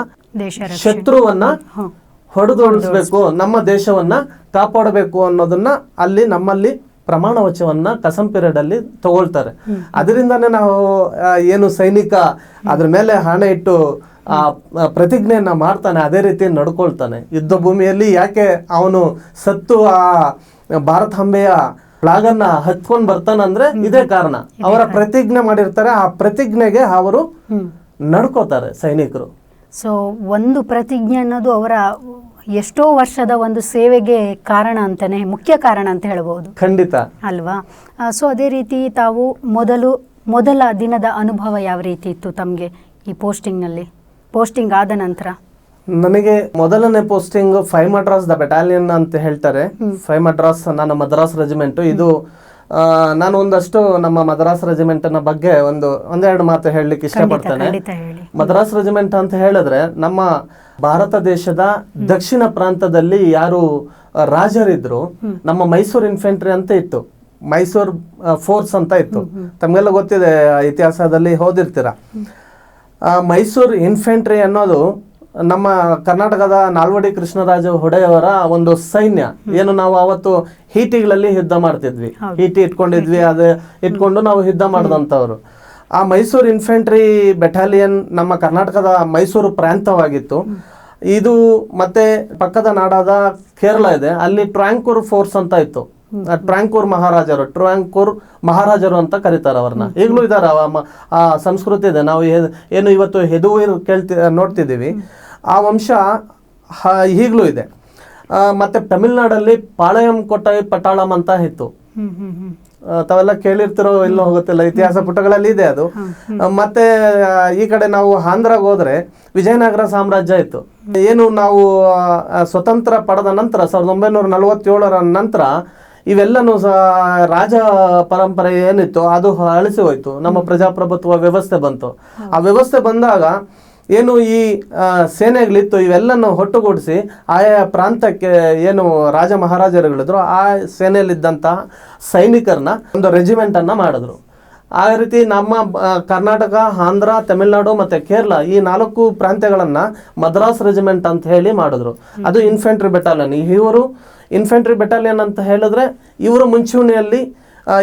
ಶತ್ರುವನ್ನ
ಹೊಡೆದು
ಹೊಡೆದೋಡಿಸ್ಬೇಕು ನಮ್ಮ ದೇಶವನ್ನ ಕಾಪಾಡಬೇಕು ಅನ್ನೋದನ್ನ ಅಲ್ಲಿ ನಮ್ಮಲ್ಲಿ ಪ್ರಮಾಣ ವಚವನ್ನ ಕಸಂ ಪಿರಿಯಡ್ ಅಲ್ಲಿ ತಗೊಳ್ತಾರೆ. ಅದರಿಂದಾನೇ ನಾವು ಏನು ಸೈನಿಕ ಅದ್ರ ಮೇಲೆ ಹಣ ಇಟ್ಟು ಆ ಪ್ರತಿಜ್ಞೆಯನ್ನ ಮಾಡ್ತಾನೆ ಅದೇ ರೀತಿ ನಡ್ಕೊಳ್ತಾನೆ. ಯುದ್ಧ ಭೂಮಿಯಲ್ಲಿ ಯಾಕೆ ಅವನು ಸತ್ತು ಆ ಭಾರತಾಂಬೆಯ ಫ್ಲಾಗನ್ನ ಹತ್ಕೊಂಡ್ ಬರ್ತಾನಂದ್ರೆ ಇದೇ ಕಾರಣ. ಅವರ ಪ್ರತಿಜ್ಞೆ ಮಾಡಿರ್ತಾರೆ ಆ ಪ್ರತಿಜ್ಞೆಗೆ ಅವರು ನಡ್ಕೋತಾರೆ ಸೈನಿಕರು.
ಸೊ ಒಂದು ಪ್ರತಿಜ್ಞೆ ಅನ್ನೋದು ಅವರ ಎಷ್ಟೋ ವರ್ಷದ ಒಂದು ಸೇವೆಗೆ ಕಾರಣ ಅಂತಾನೆ ಮುಖ್ಯ ಕಾರಣ ಅಂತ ಹೇಳಬಹುದು
ಖಂಡಿತ.
ಅಲ್ವಾ? ಸೊ ಅದೇ ರೀತಿ ತಾವು ಮೊದಲು ಮೊದಲ ದಿನದ ಅನುಭವ ಯಾವ ರೀತಿ ಇತ್ತು ತಮಗೆ ಈ ಪೋಸ್ಟಿಂಗ್ನಲ್ಲಿ? ಪೋಸ್ಟಿಂಗ್ ಆದ ನಂತರ?
ನನಗೆ ಮೊದಲನೇ posting five Madras the battalion ಅಂತ ಹೇಳ್ತಾರೆ. ಫೈ ಮಡ್ರಾಸ್ ನನ್ನ ಮದ್ರಾಸ್ ರೆಜಿಮೆಂಟ್ ಇದು ನಾನು ಒಂದಷ್ಟು ನಮ್ಮ ಮದ್ರಾಸ್ ರೆಜಿಮೆಂಟ್ನ ಬಗ್ಗೆ ಒಂದು ಒಂದೆರಡು ಮಾತು ಹೇಳಲಿಕ್ಕೆ ಇಷ್ಟಪಡ್ತೇನೆ. ಮದ್ರಾಸ್ ರೆಜಿಮೆಂಟ್ ಅಂತ ಹೇಳಿದ್ರೆ ನಮ್ಮ ಭಾರತ ದೇಶದ ದಕ್ಷಿಣ ಪ್ರಾಂತದಲ್ಲಿ ಯಾರು ರಾಜರಿದ್ರು ನಮ್ಮ ಮೈಸೂರು ಇನ್ಫೆಂಟ್ರಿ ಅಂತ ಇತ್ತು. ಮೈಸೂರು ಫೋರ್ಸ್ ಅಂತ ಇತ್ತು. ತಮಗೆಲ್ಲ ಗೊತ್ತಿದೆ ಇತಿಹಾಸದಲ್ಲಿ ಓದಿರ್ತೀರ. ಆ, ಮೈಸೂರು ಇನ್ಫೆಂಟ್ರಿ ಅನ್ನೋದು ನಮ್ಮ ಕರ್ನಾಟಕದ ನಾಲ್ವಡಿ ಕೃಷ್ಣರಾಜ ಒಡೆಯವರ ಒಂದು ಸೈನ್ಯ. ಏನು ನಾವು ಅವತ್ತು ಹೀಟಿಗಳಲ್ಲಿ ಯುದ್ಧ ಮಾಡ್ತಿದ್ವಿ. ಹೀಟಿ ಇಟ್ಕೊಂಡಿದ್ವಿ ಅದು ಇಟ್ಕೊಂಡು ನಾವು ಯುದ್ಧ ಮಾಡಿದಂಥವ್ರು. ಆ ಮೈಸೂರು ಇನ್ಫೆಂಟ್ರಿ ಬೆಟಾಲಿಯನ್ ನಮ್ಮ ಕರ್ನಾಟಕದ ಮೈಸೂರು ಪ್ರಾಂತವಾಗಿತ್ತು ಇದು ಮತ್ತೆ ಪಕ್ಕದ ನಾಡಾದ ಕೇರಳ ಇದೆ. ಅಲ್ಲಿ ಟ್ರಾಂಕೂರ್ ಫೋರ್ಸ್ ಅಂತ ಇತ್ತು. ಆ ಟ್ರ್ಯಾಂಕೂರ್ ಮಹಾರಾಜರು ಟ್ರ್ಯಾಂಕೂರ್ ಮಹಾರಾಜರು ಅಂತ ಕರೀತಾರೆ ಅವ್ರನ್ನ. ಈಗಲೂ ಇದ್ದಾರೆ ಆ ಸಂಸ್ಕೃತಿ ಇದೆ. ನಾವು ಏನು ಇವತ್ತು ಹೆದು ಕೇಳ್ತಿ ನೋಡ್ತಿದ್ದೀವಿ. ಆ ವಂಶ ಈಗಲೂ ಇದೆ. ಮತ್ತೆ ತಮಿಳ್ನಾಡಲ್ಲಿ ಪಾಳಯಂ ಕೊಟ್ಟೈ ಪಟಾಳಂ ಅಂತ ಇತ್ತು. ತಾವೆಲ್ಲ ಕೇಳಿರ್ತಿರೋ ಎಲ್ಲೋ ಹೋಗುತ್ತಿಲ್ಲ ಇತಿಹಾಸ ಪುಟಗಳಲ್ಲಿ ಇದೆ ಅದು. ಮತ್ತೆ ಈ ಕಡೆ ನಾವು ಆಂಧ್ರಾಗ ಹೋದ್ರೆ ವಿಜಯನಗರ ಸಾಮ್ರಾಜ್ಯ ಇತ್ತು. ಏನು ನಾವು ಸ್ವತಂತ್ರ ಪಡೆದ ನಂತರ ಸಾವಿರದ ಒಂಬೈನೂರ ನಲವತ್ತೇಳರ ನಂತರ ಇವೆಲ್ಲನೂ ಸಹ ರಾಜ ಪರಂಪರೆ ಏನಿತ್ತು ಅದು ಅಳಿಸಿ ಹೋಯ್ತು. ನಮ್ಮ ಪ್ರಜಾಪ್ರಭುತ್ವ ವ್ಯವಸ್ಥೆ ಬಂತು. ಆ ವ್ಯವಸ್ಥೆ ಬಂದಾಗ ಏನು ಈ ಸೇನೆಗಳಿತ್ತು ಇವೆಲ್ಲನ್ನು ಹೊಟ್ಟುಗೂಡಿಸಿ ಆಯಾ ಪ್ರಾಂತಕ್ಕೆ ಏನು ರಾಜ ಮಹಾರಾಜರುಗಳಿದ್ರು ಆ ಸೇನೆಯಲ್ಲಿದ್ದಂಥ ಸೈನಿಕರನ್ನ ಒಂದು ರೆಜಿಮೆಂಟ್ ಅನ್ನ ಮಾಡಿದ್ರು. ಆ ರೀತಿ ನಮ್ಮ ಕರ್ನಾಟಕ ಆಂಧ್ರ ತಮಿಳುನಾಡು ಮತ್ತೆ ಕೇರಳ ಈ ನಾಲ್ಕು ಪ್ರಾಂತ್ಯಗಳನ್ನು ಮದ್ರಾಸ್ ರೆಜಿಮೆಂಟ್ ಅಂತ ಹೇಳಿ ಮಾಡಿದ್ರು. ಅದು ಇನ್ಫೆಂಟ್ರಿ ಬೆಟಾಲಿಯನ್ ಇವರು ಇನ್ಫೆಂಟ್ರಿ ಬೆಟಾಲಿಯನ್ ಅಂತ ಹೇಳಿದ್ರೆ ಇವರು ಮುಂಚೂಣಿಯಲ್ಲಿ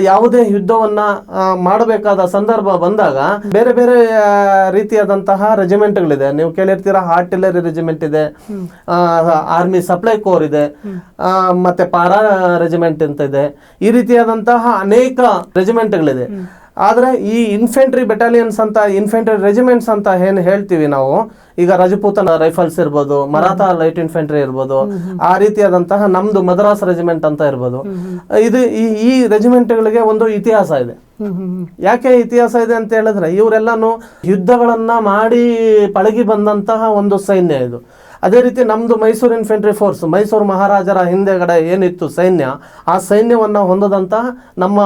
ಯಾವುದೇ ಯುದ್ಧವನ್ನ ಮಾಡಬೇಕಾದ ಸಂದರ್ಭ ಬಂದಾಗ ಬೇರೆ ಬೇರೆ ರೀತಿಯಾದಂತಹ ರೆಜಿಮೆಂಟ್ಗಳಿದೆ ನೀವು ಕೇಳಿರ್ತೀರ ಆರ್ಟಿಲರಿ ರೆಜಿಮೆಂಟ್ ಇದೆ ಆರ್ಮಿ ಸಪ್ಲೈ ಕೋರ್ ಇದೆ ಮತ್ತೆ ಪಾರಾ ರೆಜಿಮೆಂಟ್ ಅಂತ ಇದೆ. ಈ ರೀತಿಯಾದಂತಹ ಅನೇಕ ರೆಜಿಮೆಂಟ್ಗಳಿದೆ ಆದರೆ ಈ ಇನ್ಫೆಂಟ್ರಿ ಬೆಟಾಲಿಯನ್ಸ್ ಅಂತ ಇನ್ಫೆಂಟ್ರಿ ರೆಜಿಮೆಂಟ್ಸ್ ಅಂತ ಏನು ಹೇಳ್ತೀವಿ ನಾವು ಈಗ ರಜಪೂತನ ರೈಫಲ್ಸ್ ಇರ್ಬೋದು ಮರಾಠ ಲೈಟ್ ಇನ್ಫೆಂಟ್ರಿ ಇರ್ಬೋದು ಆ ರೀತಿಯಾದಂತಹ ನಮ್ದು ಮದ್ರಾಸ್ ರೆಜಿಮೆಂಟ್ ಅಂತ ಇರ್ಬೋದು. ಇದು ಈ ಈ ರೆಜಿಮೆಂಟ್ಗಳಿಗೆ ಒಂದು ಇತಿಹಾಸ ಇದೆ. ಯಾಕೆ ಇತಿಹಾಸ ಇದೆ ಅಂತ ಹೇಳಿದ್ರೆ ಇವರೆಲ್ಲಾನು ಯುದ್ಧಗಳನ್ನ ಮಾಡಿ ಪಳಗಿ ಬಂದಂತಹ ಒಂದು ಸೈನ್ಯ ಇದು. ಅದೇ ರೀತಿ ನಮ್ದು ಮೈಸೂರು ಇನ್ಫೆಂಟ್ರಿ ಫೋರ್ಸ್ ಮೈಸೂರು ಮಹಾರಾಜರ ಹಿಂದೆಗಡೆ ಏನಿತ್ತು ಸೈನ್ಯ ಆ ಸೈನ್ಯವನ್ನು ಹೊಂದದಂತಹ ನಮ್ಮ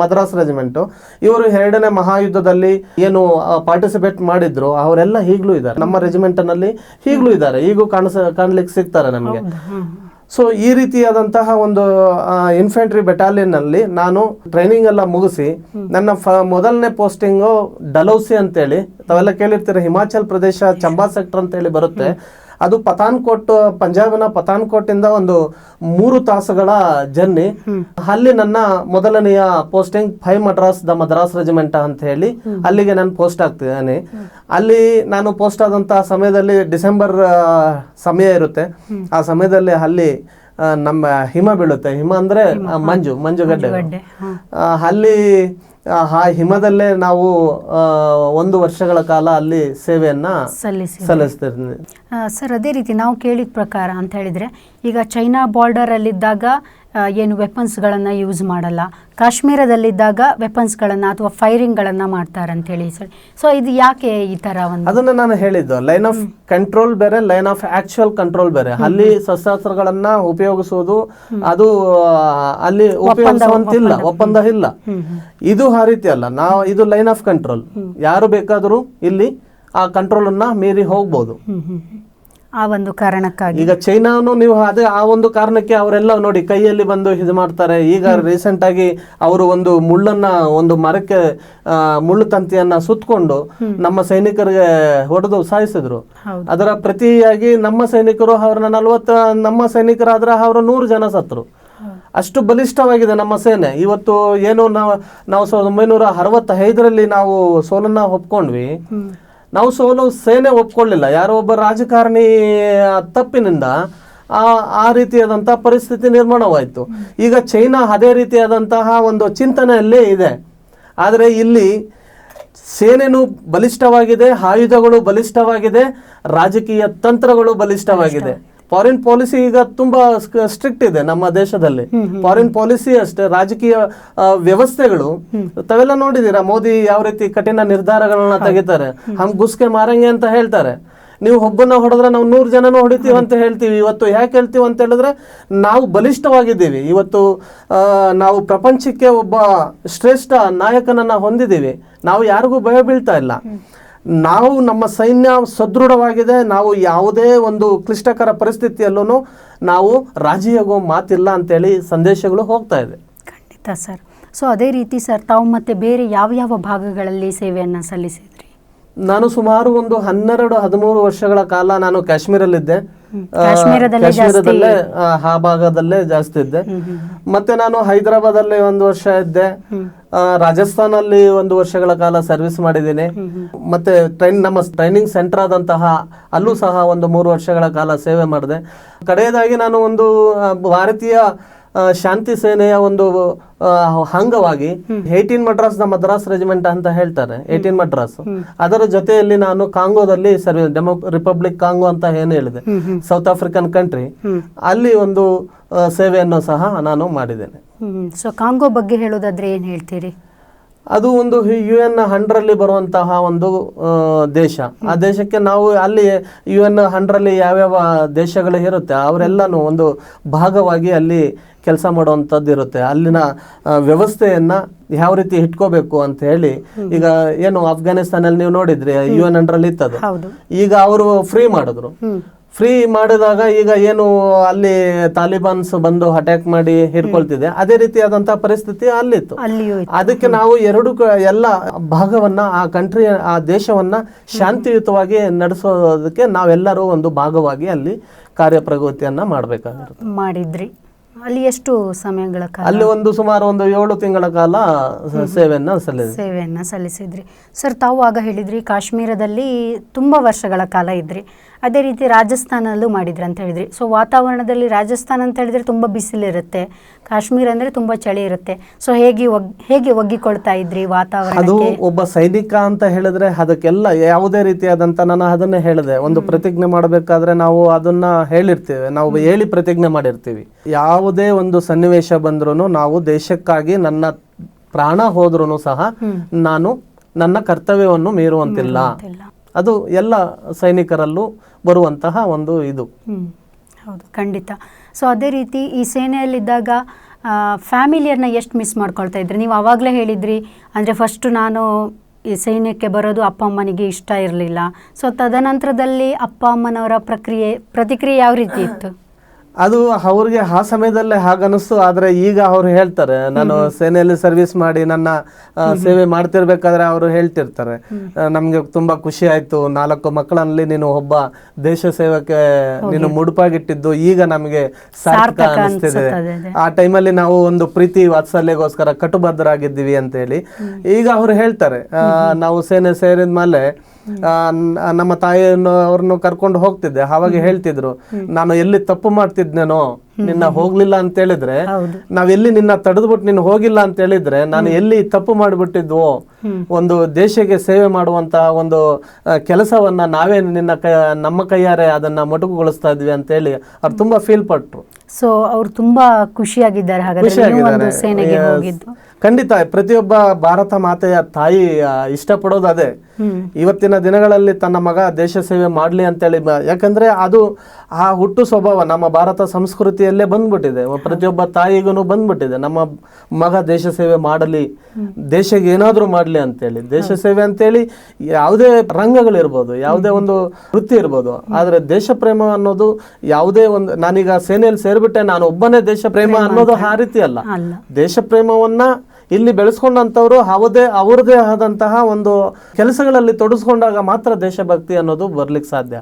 ಮದ್ರಾಸ್ ರೆಜಿಮೆಂಟು ಇವರು ಎರಡನೇ ಮಹಾಯುದ್ಧದಲ್ಲಿ ಏನು ಪಾರ್ಟಿಸಿಪೇಟ್ ಮಾಡಿದ್ರು. ಅವರೆಲ್ಲ ಈಗಲೂ ಇದ್ದಾರೆ. ನಮ್ಮ ರೆಜಿಮೆಂಟ್ನಲ್ಲಿ ಈಗಲೂ ಇದ್ದಾರೆ. ಈಗೂ ಕಾಣಿಸ ಕಾಣ್ಲಿಕ್ಕೆ ಸಿಗ್ತಾರೆ ನಮಗೆ. ಸೊ ಈ ರೀತಿಯಾದಂತಹ ಒಂದು ಇನ್ಫೆಂಟ್ರಿ ಬೆಟಾಲಿಯನ್ನಲ್ಲಿ ನಾನು ಟ್ರೈನಿಂಗ್ ಎಲ್ಲ ಮುಗಿಸಿ ನನ್ನ ಫ ಮೊದಲನೇ ಪೋಸ್ಟಿಂಗು ಡಲೌಸಿ ಅಂತೇಳಿ ತಾವೆಲ್ಲ ಕೇಳಿರ್ತೀರ ಹಿಮಾಚಲ್ ಪ್ರದೇಶ ಚಂಬಾ ಸೆಕ್ಟರ್ ಅಂತೇಳಿ ಬರುತ್ತೆ. ಅದು ಪತಾನ್ಕೋಟ್ ಪಂಜಾಬಿನ ಪತಾನ್ಕೋಟ್ ಇಂದ ಒಂದು ಮೂರು ತಾಸುಗಳ ಜರ್ನಿ. ಅಲ್ಲಿ ನನ್ನ ಮೊದಲನೆಯ posting five Madras the Madras regiment ಅಂತ ಹೇಳಿ ಅಲ್ಲಿಗೆ ನಾನು ಪೋಸ್ಟ್ ಆಗ್ತಿದ್ದೇನೆ ಅಲ್ಲಿ ನಾನು ಪೋಸ್ಟ್ ಆದಂತಹ ಸಮಯದಲ್ಲಿ ಡಿಸೆಂಬರ್ ಸಮಯ ಇರುತ್ತೆ. ಆ ಸಮಯದಲ್ಲಿ ಅಲ್ಲಿ ನಮ್ಮ ಹಿಮ ಬೀಳುತ್ತೆ. ಹಿಮ ಅಂದ್ರೆ ಮಂಜು ಮಂಜುಗಡ್ಡೆ ಅಲ್ಲಿ ಆ ಹಿಮದಲ್ಲೇ ನಾವು ಒಂದು ವರ್ಷಗಳ ಕಾಲ ಅಲ್ಲಿ ಸೇವೆಯನ್ನ
ಸಲ್ಲಿಸಿ
ಸಲ್ಲಿಸ್ತಿರ್ತೀನಿ
ಆ, ಸರ್ ಅದೇ ರೀತಿ ನಾವು ಕೇಳಿದ ಪ್ರಕಾರ ಅಂತ ಹೇಳಿದ್ರೆ ಈಗ ಚೈನಾ ಬಾರ್ಡರಲ್ಲಿದ್ದಾಗ ಆ, ಏನು ವೆಪನ್ಸ್ಗಳನ್ನು ಯೂಸ್ ಮಾಡಲ್ಲ. ಕಾಶ್ಮೀರದಲ್ಲಿದ್ದಾಗ ವೆಪನ್ಸ್ಗಳನ್ನು ಅಥವಾ ಫೈರಿಂಗ್ಗಳನ್ನು ಮಾಡ್ತಾರೆ ಅಂತೇಳಿ ಸರ್. ಸೊ ಇದು ಯಾಕೆ ಈ ಥರ ಒಂದು
ಅದನ್ನ ನಾನು ಹೇಳಿದ್ದು ಲೈನ್ ಆಫ್ ಕಂಟ್ರೋಲ್ ಬೇರೆ ಲೈನ್ ಆಫ್ ಆಕ್ಚುಯಲ್ ಕಂಟ್ರೋಲ್ ಬೇರೆ. ಅಲ್ಲಿ ಶಸ್ತ್ರಾಸ್ತ್ರಗಳನ್ನು ಉಪಯೋಗಿಸುವುದು ಅದು ಅಲ್ಲಿ ಉಪಯೋಗಿಸುವಂತಿಲ್ಲ ಒಪ್ಪಂದ ಇಲ್ಲ. ಇದು ಆ ರೀತಿ ಅಲ್ಲ. ನಾವು ಇದು ಲೈನ್ ಆಫ್ ಕಂಟ್ರೋಲ್ ಯಾರು ಬೇಕಾದರೂ ಇಲ್ಲಿ ಆ ಕಂಟ್ರೋಲ್ ಅನ್ನ ಮೀರಿ ಹೋಗ್ಬೋದು.
ಆ ಒಂದು ಕಾರಣಕ್ಕಾಗಿ.
ಈಗ ಚೈನಾನು ನೀವು ಅದೇ ಆ ಒಂದು ಕಾರಣಕ್ಕೆ ಅವರೆಲ್ಲ ನೋಡಿ ಕೈಯಲ್ಲಿ ಬಂದು ಇದು ಮಾಡ್ತಾರೆ. ಈಗ ರೀಸೆಂಟ್ ಆಗಿ ಅವರು ಒಂದು ಮುಳ್ಳನ್ನ ಒಂದು ಮರಕ್ಕೆ ಮುಳ್ಳು ತಂತಿಯನ್ನ ಸುತ್ತಕೊಂಡು ನಮ್ಮ ಸೈನಿಕರಿಗೆ ಹೊಡೆದು ಸಾಯಿಸಿದ್ರು. ಅದರ ಪ್ರತಿಯಾಗಿ ನಮ್ಮ ಸೈನಿಕರು ಅವ್ರನ್ನ ನಲ್ವತ್ತ ನಮ್ಮ ಸೈನಿಕರಾದ್ರೆ ಅವರು ನೂರು ಜನ ಸತ್ರು. ಅಷ್ಟು ಬಲಿಷ್ಠವಾಗಿದೆ ನಮ್ಮ ಸೇನೆ. ಇವತ್ತು ಏನು ನಾವು ನಾವು ಸಾವಿರದ ಒಂಬೈನೂರ ಅರವತ್ತೈದರಲ್ಲಿ ನಾವು ಸೋಲನ್ನ ಒಪ್ಕೊಂಡ್ವಿ. ನಾವು ಸೋಲು ಸೇನೆ ಒಪ್ಕೊಳ್ಳಿಲ್ಲ. ಯಾರೋ ಒಬ್ಬ ರಾಜಕಾರಣಿ ತಪ್ಪಿನಿಂದ ಆ ರೀತಿಯಾದಂಥ ಪರಿಸ್ಥಿತಿ ನಿರ್ಮಾಣವಾಯಿತು. ಈಗ ಚೈನಾ ಅದೇ ರೀತಿಯಾದಂತಹ ಒಂದು ಚಿಂತನೆಯಲ್ಲೇ ಇದೆ. ಆದರೆ ಇಲ್ಲಿ ಸೇನೆನೂ ಬಲಿಷ್ಠವಾಗಿದೆ, ಆಯುಧಗಳು ಬಲಿಷ್ಠವಾಗಿದೆ, ರಾಜಕೀಯ ತಂತ್ರಗಳು ಬಲಿಷ್ಠವಾಗಿದೆ. ಫಾರಿನ್ ಪಾಲಿಸಿ ಈಗ ತುಂಬಾ ಸ್ಟ್ರಿಕ್ಟ್ ಇದೆ ನಮ್ಮ ದೇಶದಲ್ಲಿ. ಫಾರಿನ್ ಪಾಲಿಸಿ ಅಷ್ಟೇ ರಾಜಕೀಯ ವ್ಯವಸ್ಥೆಗಳು ತಾವೆಲ್ಲ ನೋಡಿದೀರಾ ಮೋದಿ ಯಾವ ರೀತಿ ಕಠಿಣ ನಿರ್ಧಾರಗಳನ್ನ ತೆಗಿತಾರೆ. ಹಮ್. ಗುಸ್ಕೆ ಮಾರಂಗೆ ಅಂತ ಹೇಳ್ತಾರೆ. ನೀವು ಒಬ್ಬನ ಹೊಡೆದ್ರೆ ನಾವು ನೂರು ಜನನ ಹೊಡಿತೀವಿ ಅಂತ ಹೇಳ್ತೀವಿ. ಇವತ್ತು ಯಾಕೆ ಹೇಳ್ತೀವಿ ಅಂತ ಹೇಳಿದ್ರೆ ನಾವು ಬಲಿಷ್ಠವಾಗಿದ್ದೀವಿ. ಇವತ್ತು ನಾವು ಪ್ರಪಂಚಕ್ಕೆ ಒಬ್ಬ ಶ್ರೇಷ್ಠ ನಾಯಕನನ್ನ ಹೊಂದಿದ್ದೀವಿ. ನಾವು ಯಾರಿಗೂ ಭಯ ಬೀಳ್ತಾ ಇಲ್ಲ. ನಾವು ನಮ್ಮ ಸೈನ್ಯ ಸದೃಢವಾಗಿದೆ ನಾವು ಯಾವುದೇ ಒಂದು ಕ್ಲಿಷ್ಟಕರ ಪರಿಸ್ಥಿತಿಯಲ್ಲೂ ನಾವು ರಾಜಿಯಾಗುವ ಮಾತಿಲ್ಲ ಅಂತೇಳಿ ಸಂದೇಶಗಳು ಹೋಗ್ತಾ ಇದೆ.
ಖಂಡಿತ ಸರ್. ಸೊ ಅದೇ ರೀತಿ ಸರ್ ತಾವು ಮತ್ತೆ ಬೇರೆ ಯಾವ ಯಾವ ಭಾಗಗಳಲ್ಲಿ ಸೇವೆಯನ್ನು ಸಲ್ಲಿಸಿದ್ರಿ?
ನಾನು ಸುಮಾರು ಒಂದು ಹನ್ನೆರಡು ಹದಿಮೂರು ವರ್ಷಗಳ ಕಾಲ ನಾನು ಕಾಶ್ಮೀರಲ್ಲಿದ್ದೆ.
ಕಾಶ್ಮೀರದಲ್ಲೇ
ಆ, ಭಾಗದಲ್ಲೇ ಜಾಸ್ತಿ ಇದ್ದೆ. ಮತ್ತೆ ನಾನು ಹೈದರಾಬಾದ್ ಅಲ್ಲಿ ಒಂದು ವರ್ಷ ಇದ್ದೆ. ಆ, ರಾಜಸ್ಥಾನಲ್ಲಿ ಒಂದು ವರ್ಷಗಳ ಕಾಲ ಸರ್ವಿಸ್ ಮಾಡಿದ್ದೀನಿ. ಮತ್ತೆ ಟ್ರೈನ್ ನಮ್ಮ ಟ್ರೈನಿಂಗ್ ಸೆಂಟರ್ ಆದಂತಹ ಅಲ್ಲೂ ಸಹ ಒಂದು ಮೂರು ವರ್ಷಗಳ ಕಾಲ ಸೇವೆ ಮಾಡಿದೆ. ಕಡೆಯದಾಗಿ ನಾನು ಒಂದು ಭಾರತೀಯ ಶಾಂತಿ ಸೇನೆಯ ಒಂದು ಅಂಗವಾಗಿ ಏಯ್ಟೀನ್ ಮಡ್ರಾಸ್ನ ಮದ್ರಾಸ್ ರೆಜಿಮೆಂಟ್ ಅಂತ ಹೇಳ್ತಾರೆ ಏಯ್ಟೀನ್ ಮಡ್ರಾಸ್ ಅದರ ಜೊತೆಯಲ್ಲಿ ನಾನು ಕಾಂಗೋದಲ್ಲಿ ಸರ್ವಿಸ್ ಡೆಮೋ ರಿಪಬ್ಲಿಕ್ ಕಾಂಗೋ ಅಂತ ಏನು ಹೇಳಿದೆ ಸೌತ್ ಆಫ್ರಿಕನ್ ಕಂಟ್ರಿ. ಅಲ್ಲಿ ಒಂದು ಸೇವೆಯನ್ನು ಸಹ ನಾನು ಮಾಡಿದ್ದೇನೆ.
ಸೊ ಕಾಂಗೋ ಬಗ್ಗೆ ಹೇಳೋದಾದ್ರೆ ಏನು ಹೇಳ್ತೀರಿ?
ಅದು ಒಂದು ಯು ಎನ್ ಹಂಡ್ರಲ್ಲಿ ಬರುವಂತಹ ಒಂದು ದೇಶ. ಆ ದೇಶಕ್ಕೆ ನಾವು ಅಲ್ಲಿ ಯು ಎನ್ ಹಂಡ್ರಲ್ಲಿ ಯಾವ್ಯಾವ ದೇಶಗಳು ಇರುತ್ತೆ ಅವರೆಲ್ಲನೂ ಒಂದು ಭಾಗವಾಗಿ ಅಲ್ಲಿ ಕೆಲಸ ಮಾಡುವಂಥದ್ದು ಇರುತ್ತೆ. ಅಲ್ಲಿನ ವ್ಯವಸ್ಥೆಯನ್ನು ಯಾವ ರೀತಿ ಇಟ್ಕೋಬೇಕು ಅಂತ ಹೇಳಿ ಈಗ ಏನು ಅಫ್ಘಾನಿಸ್ತಾನಲ್ಲಿ ನೀವು ನೋಡಿದ್ರಿ ಯು ಎನ್ ಹಂಡ್ರಲ್ಲಿ ಇತ್ತದು ಈಗ ಅವರು ಫ್ರೀ ಮಾಡಿದ್ರು. ಫ್ರೀ ಮಾಡಿದಾಗ ಈಗ ಏನು ಅಲ್ಲಿ ತಾಲಿಬಾನ್ಸ್ ಬಂದು ಅಟ್ಯಾಕ್ ಮಾಡಿ ಹಿಡ್ಕೊಳ್ತಿದೆ. ಅದೇ ರೀತಿಯಾದಂತಹ ಪರಿಸ್ಥಿತಿ ಅಲ್ಲಿತ್ತು. ಅದಕ್ಕೆ ನಾವು ಎರಡು ಎಲ್ಲ ಭಾಗವನ್ನ ಆ ಕಂಟ್ರಿ ಆ ದೇಶವನ್ನ ಶಾಂತಿಯುತವಾಗಿ ನಡೆಸೋದಕ್ಕೆ ನಾವೆಲ್ಲರೂ ಒಂದು ಭಾಗವಾಗಿ ಅಲ್ಲಿ ಕಾರ್ಯಪ್ರಗತಿಯನ್ನ ಮಾಡಬೇಕಾಗಿರುತ್ತೆ.
ಮಾಡಿದ್ರಿ. ಅಲ್ಲಿ ಎಷ್ಟು ಸಮಯಗಳ ಕಾಲ?
ಅಲ್ಲಿ ಒಂದು ಸುಮಾರು ಒಂದು ಏಳು ತಿಂಗಳ ಕಾಲ ಸೇವೆಯನ್ನ ಸಲ್ಲಿಸಿದೆ
ಸೇವೆಯನ್ನ ಸಲ್ಲಿಸಿದ್ರಿ. ಸರ್ ತಾವು ಆಗ ಹೇಳಿದ್ರಿ ಕಾಶ್ಮೀರದಲ್ಲಿ ತುಂಬಾ ವರ್ಷಗಳ ಕಾಲ ಇದ್ರಿ. ಅದೇ ರೀತಿ ರಾಜಸ್ಥಾನಲ್ಲೂ ಮಾಡಿದ್ರು ಅಂತ ಹೇಳಿದ್ರಿ. ಸೊ ವಾತಾವರಣದಲ್ಲಿ ರಾಜಸ್ಥಾನ ಅಂತ ಹೇಳಿದ್ರೆ ತುಂಬ ಬಿಸಿಲಿರುತ್ತೆ. ಕಾಶ್ಮೀರ ಅಂದರೆ ತುಂಬ ಚಳಿ ಇರುತ್ತೆ. ಸೊ ಹೇಗೆ ಒಗ್ ಹೇಗೆ ಒಗ್ಗಿಕೊಳ್ತಾ ಇದ್ರಿ
ಅದು ಒಬ್ಬ ಸೈನಿಕ ಅಂತ ಹೇಳಿದ್ರೆ ಅದಕ್ಕೆಲ್ಲ ಯಾವುದೇ ರೀತಿಯಾದಂಥ ನಾನು ಅದನ್ನೇ ಹೇಳಿದೆ. ಒಂದು ಪ್ರತಿಜ್ಞೆ ಮಾಡಬೇಕಾದ್ರೆ ನಾವು ಅದನ್ನ ಹೇಳಿರ್ತೇವೆ. ನಾವು ಹೇಳಿ ಪ್ರತಿಜ್ಞೆ ಮಾಡಿರ್ತೀವಿ. ಯಾವುದೇ ಒಂದು ಸನ್ನಿವೇಶ ಬಂದ್ರೂ ನಾವು ದೇಶಕ್ಕಾಗಿ ನನ್ನ ಪ್ರಾಣ ಹೋದ್ರೂ ಸಹ ನಾನು ನನ್ನ ಕರ್ತವ್ಯವನ್ನು ಮೀರುವಂತಿಲ್ಲ. ಅದು ಎಲ್ಲ ಸೈನಿಕರಲ್ಲೂ ಬರುವಂತಹ ಒಂದು ಇದು.
ಹೌದು, ಖಂಡಿತ. ಸೊ ಅದೇ ರೀತಿ ಈ ಸೇನೆಯಲ್ಲಿದ್ದಾಗ ಫ್ಯಾಮಿಲಿಯನ್ನ ಎಷ್ಟು ಮಿಸ್ ಮಾಡ್ಕೊಳ್ತಾ ಇದ್ರಿ? ನೀವು ಆವಾಗಲೇ ಹೇಳಿದ್ರಿ, ಅಂದರೆ ಫಸ್ಟು ನಾನು ಈ ಸೈನ್ಯಕ್ಕೆ ಬರೋದು ಅಪ್ಪ ಅಮ್ಮನಿಗೆ ಇಷ್ಟ ಇರಲಿಲ್ಲ. ಸೊ ತದನಂತರದಲ್ಲಿ ಅಪ್ಪ ಅಮ್ಮನವರ ಪ್ರಕ್ರಿಯೆ, ಪ್ರತಿಕ್ರಿಯೆ ಯಾವ ರೀತಿ ಇತ್ತು?
ಅದು ಅವ್ರಿಗೆ ಆ ಸಮಯದಲ್ಲೇ ಹಾಗನಿಸ್ತು ಆದರೆ ಈಗ ಅವ್ರು ಹೇಳ್ತಾರೆ ನಾನು ಸೇನೆಯಲ್ಲಿ ಸರ್ವಿಸ್ ಮಾಡಿ ನನ್ನ ಸೇವೆ ಮಾಡ್ತಿರ್ಬೇಕಾದ್ರೆ ಅವರು ಹೇಳ್ತಿರ್ತಾರೆ. ನಮಗೆ ತುಂಬ ಖುಷಿ ಆಯ್ತು. ನಾಲ್ಕು ಮಕ್ಕಳಲ್ಲಿ ನೀನು ಒಬ್ಬ ದೇಶ ಸೇವಕ್ಕೆ ನೀನು ಮುಡುಪಾಗಿಟ್ಟಿದ್ದು. ಈಗ ನಮಗೆ ಸಾರ್ಥಕ ಅನಿಸ್ತಿದೆ. ಆ ಟೈಮಲ್ಲಿ ನಾವು ಒಂದು ಪ್ರೀತಿ ವಾತ್ಸಲ್ಯಗೋಸ್ಕರ ಕಟುಬದ್ಧರಾಗಿದ್ದೀವಿ ಅಂತ ಹೇಳಿ ಈಗ ಅವ್ರು ಹೇಳ್ತಾರೆ. ನಾವು ಸೇನೆ ಸೇರಿದ ಮೇಲೆ ನಮ್ಮ ತಾಯಿಯನ್ನು ಅವ್ರನ್ನು ಕರ್ಕೊಂಡು ಹೋಗ್ತಿದ್ದೆ. ಅವಾಗ ಹೇಳ್ತಿದ್ರು ನಾನು ಎಲ್ಲಿ ತಪ್ಪು ಮಾಡ್ತಿದ್ನೇನೋ ನಿನ್ನ ಹೋಗ್ಲಿಲ್ಲ ಅಂತ ಹೇಳಿದ್ರೆ
ನಾವೆಲ್ಲಿ
ನಾವ್ ಎಲ್ಲಿ ನಿನ್ನ ತಡೆದ್ಬಿಟ್ಟು ನೀನು ಹೋಗಿಲ್ಲ ಅಂತ ಹೇಳಿದ್ರೆ ನಾನು ಎಲ್ಲಿ ತಪ್ಪು ಮಾಡಿಬಿಟ್ಟಿದ್ವೋ ಒಂದು ದೇಶಕ್ಕೆ ಸೇವೆ ಮಾಡುವಂತ ಒಂದು ಕೆಲಸವನ್ನ ನಾವೇ ನಿನ್ನ ನಮ್ಮ ಕೈಯಾರೆ ಅದನ್ನ ಮೊಟಕುಗೊಳಿಸ್ತಾ ಇದ್ವಿ ಅಂತ ಹೇಳಿ ಅವ್ರು ತುಂಬಾ ಫೀಲ್ ಪಟ್ರು.
ಸೊ ಅವ್ರು ತುಂಬಾ ಖುಷಿಯಾಗಿದ್ದಾರೆ ಹಾಗಾದ್ರೆ.
ಖಂಡಿತ ಪ್ರತಿಯೊಬ್ಬ ಭಾರತ ಮಾತೆಯ ತಾಯಿ ಇಷ್ಟಪಡೋದು ಅದೇ. ಇವತ್ತಿನ ದಿನಗಳಲ್ಲಿ ತನ್ನ ಮಗ ದೇಶ ಸೇವೆ ಮಾಡ್ಲಿ ಅಂತೇಳಿ ಯಾಕಂದ್ರೆ ಅದು ಆ ಹುಟ್ಟು ಸ್ವಭಾವ ನಮ್ಮ ಭಾರತ ಸಂಸ್ಕೃತಿಯಲ್ಲೇ ಬಂದ್ಬಿಟ್ಟಿದೆ. ಪ್ರತಿಯೊಬ್ಬ ತಾಯಿಗೂ ಬಂದ್ಬಿಟ್ಟಿದೆ. ನಮ್ಮ ಮಗ ದೇಶ ಸೇವೆ ಮಾಡಲಿ ದೇಶಕ್ಕೆ ಏನಾದರೂ ಮಾಡಲಿ ಅಂತೇಳಿ. ದೇಶ ಸೇವೆ ಅಂತೇಳಿ ಯಾವುದೇ ರಂಗಗಳಿರ್ಬೋದು ಯಾವುದೇ ಒಂದು ವೃತ್ತಿ ಇರ್ಬೋದು ಆದರೆ ದೇಶ ಪ್ರೇಮ ಅನ್ನೋದು ಯಾವುದೇ ಒಂದು ನಾನೀಗ ಸೇನೆಯಲ್ಲಿ ಸೇರಿಬಿಟ್ಟೆ ನಾನು ಒಬ್ಬನೇ ದೇಶ ಪ್ರೇಮ ಅನ್ನೋದು ಆ ರೀತಿ ಅಲ್ಲ.
ಅಲ್ಲ.
ದೇಶ ಪ್ರೇಮವನ್ನ ಇಲ್ಲಿ ಬೆಳೆಸ್ಕೊಂಡಂಥವ್ರು ಅವದೇ ಅವ್ರದೇ ಆದಂತಹ ಒಂದು ಕೆಲಸಗಳಲ್ಲಿ ತೊಡಸ್ಕೊಂಡಾಗ ಮಾತ್ರ ದೇಶಭಕ್ತಿ ಅನ್ನೋದು ಬರ್ಲಿಕ್ಕೆ ಸಾಧ್ಯ.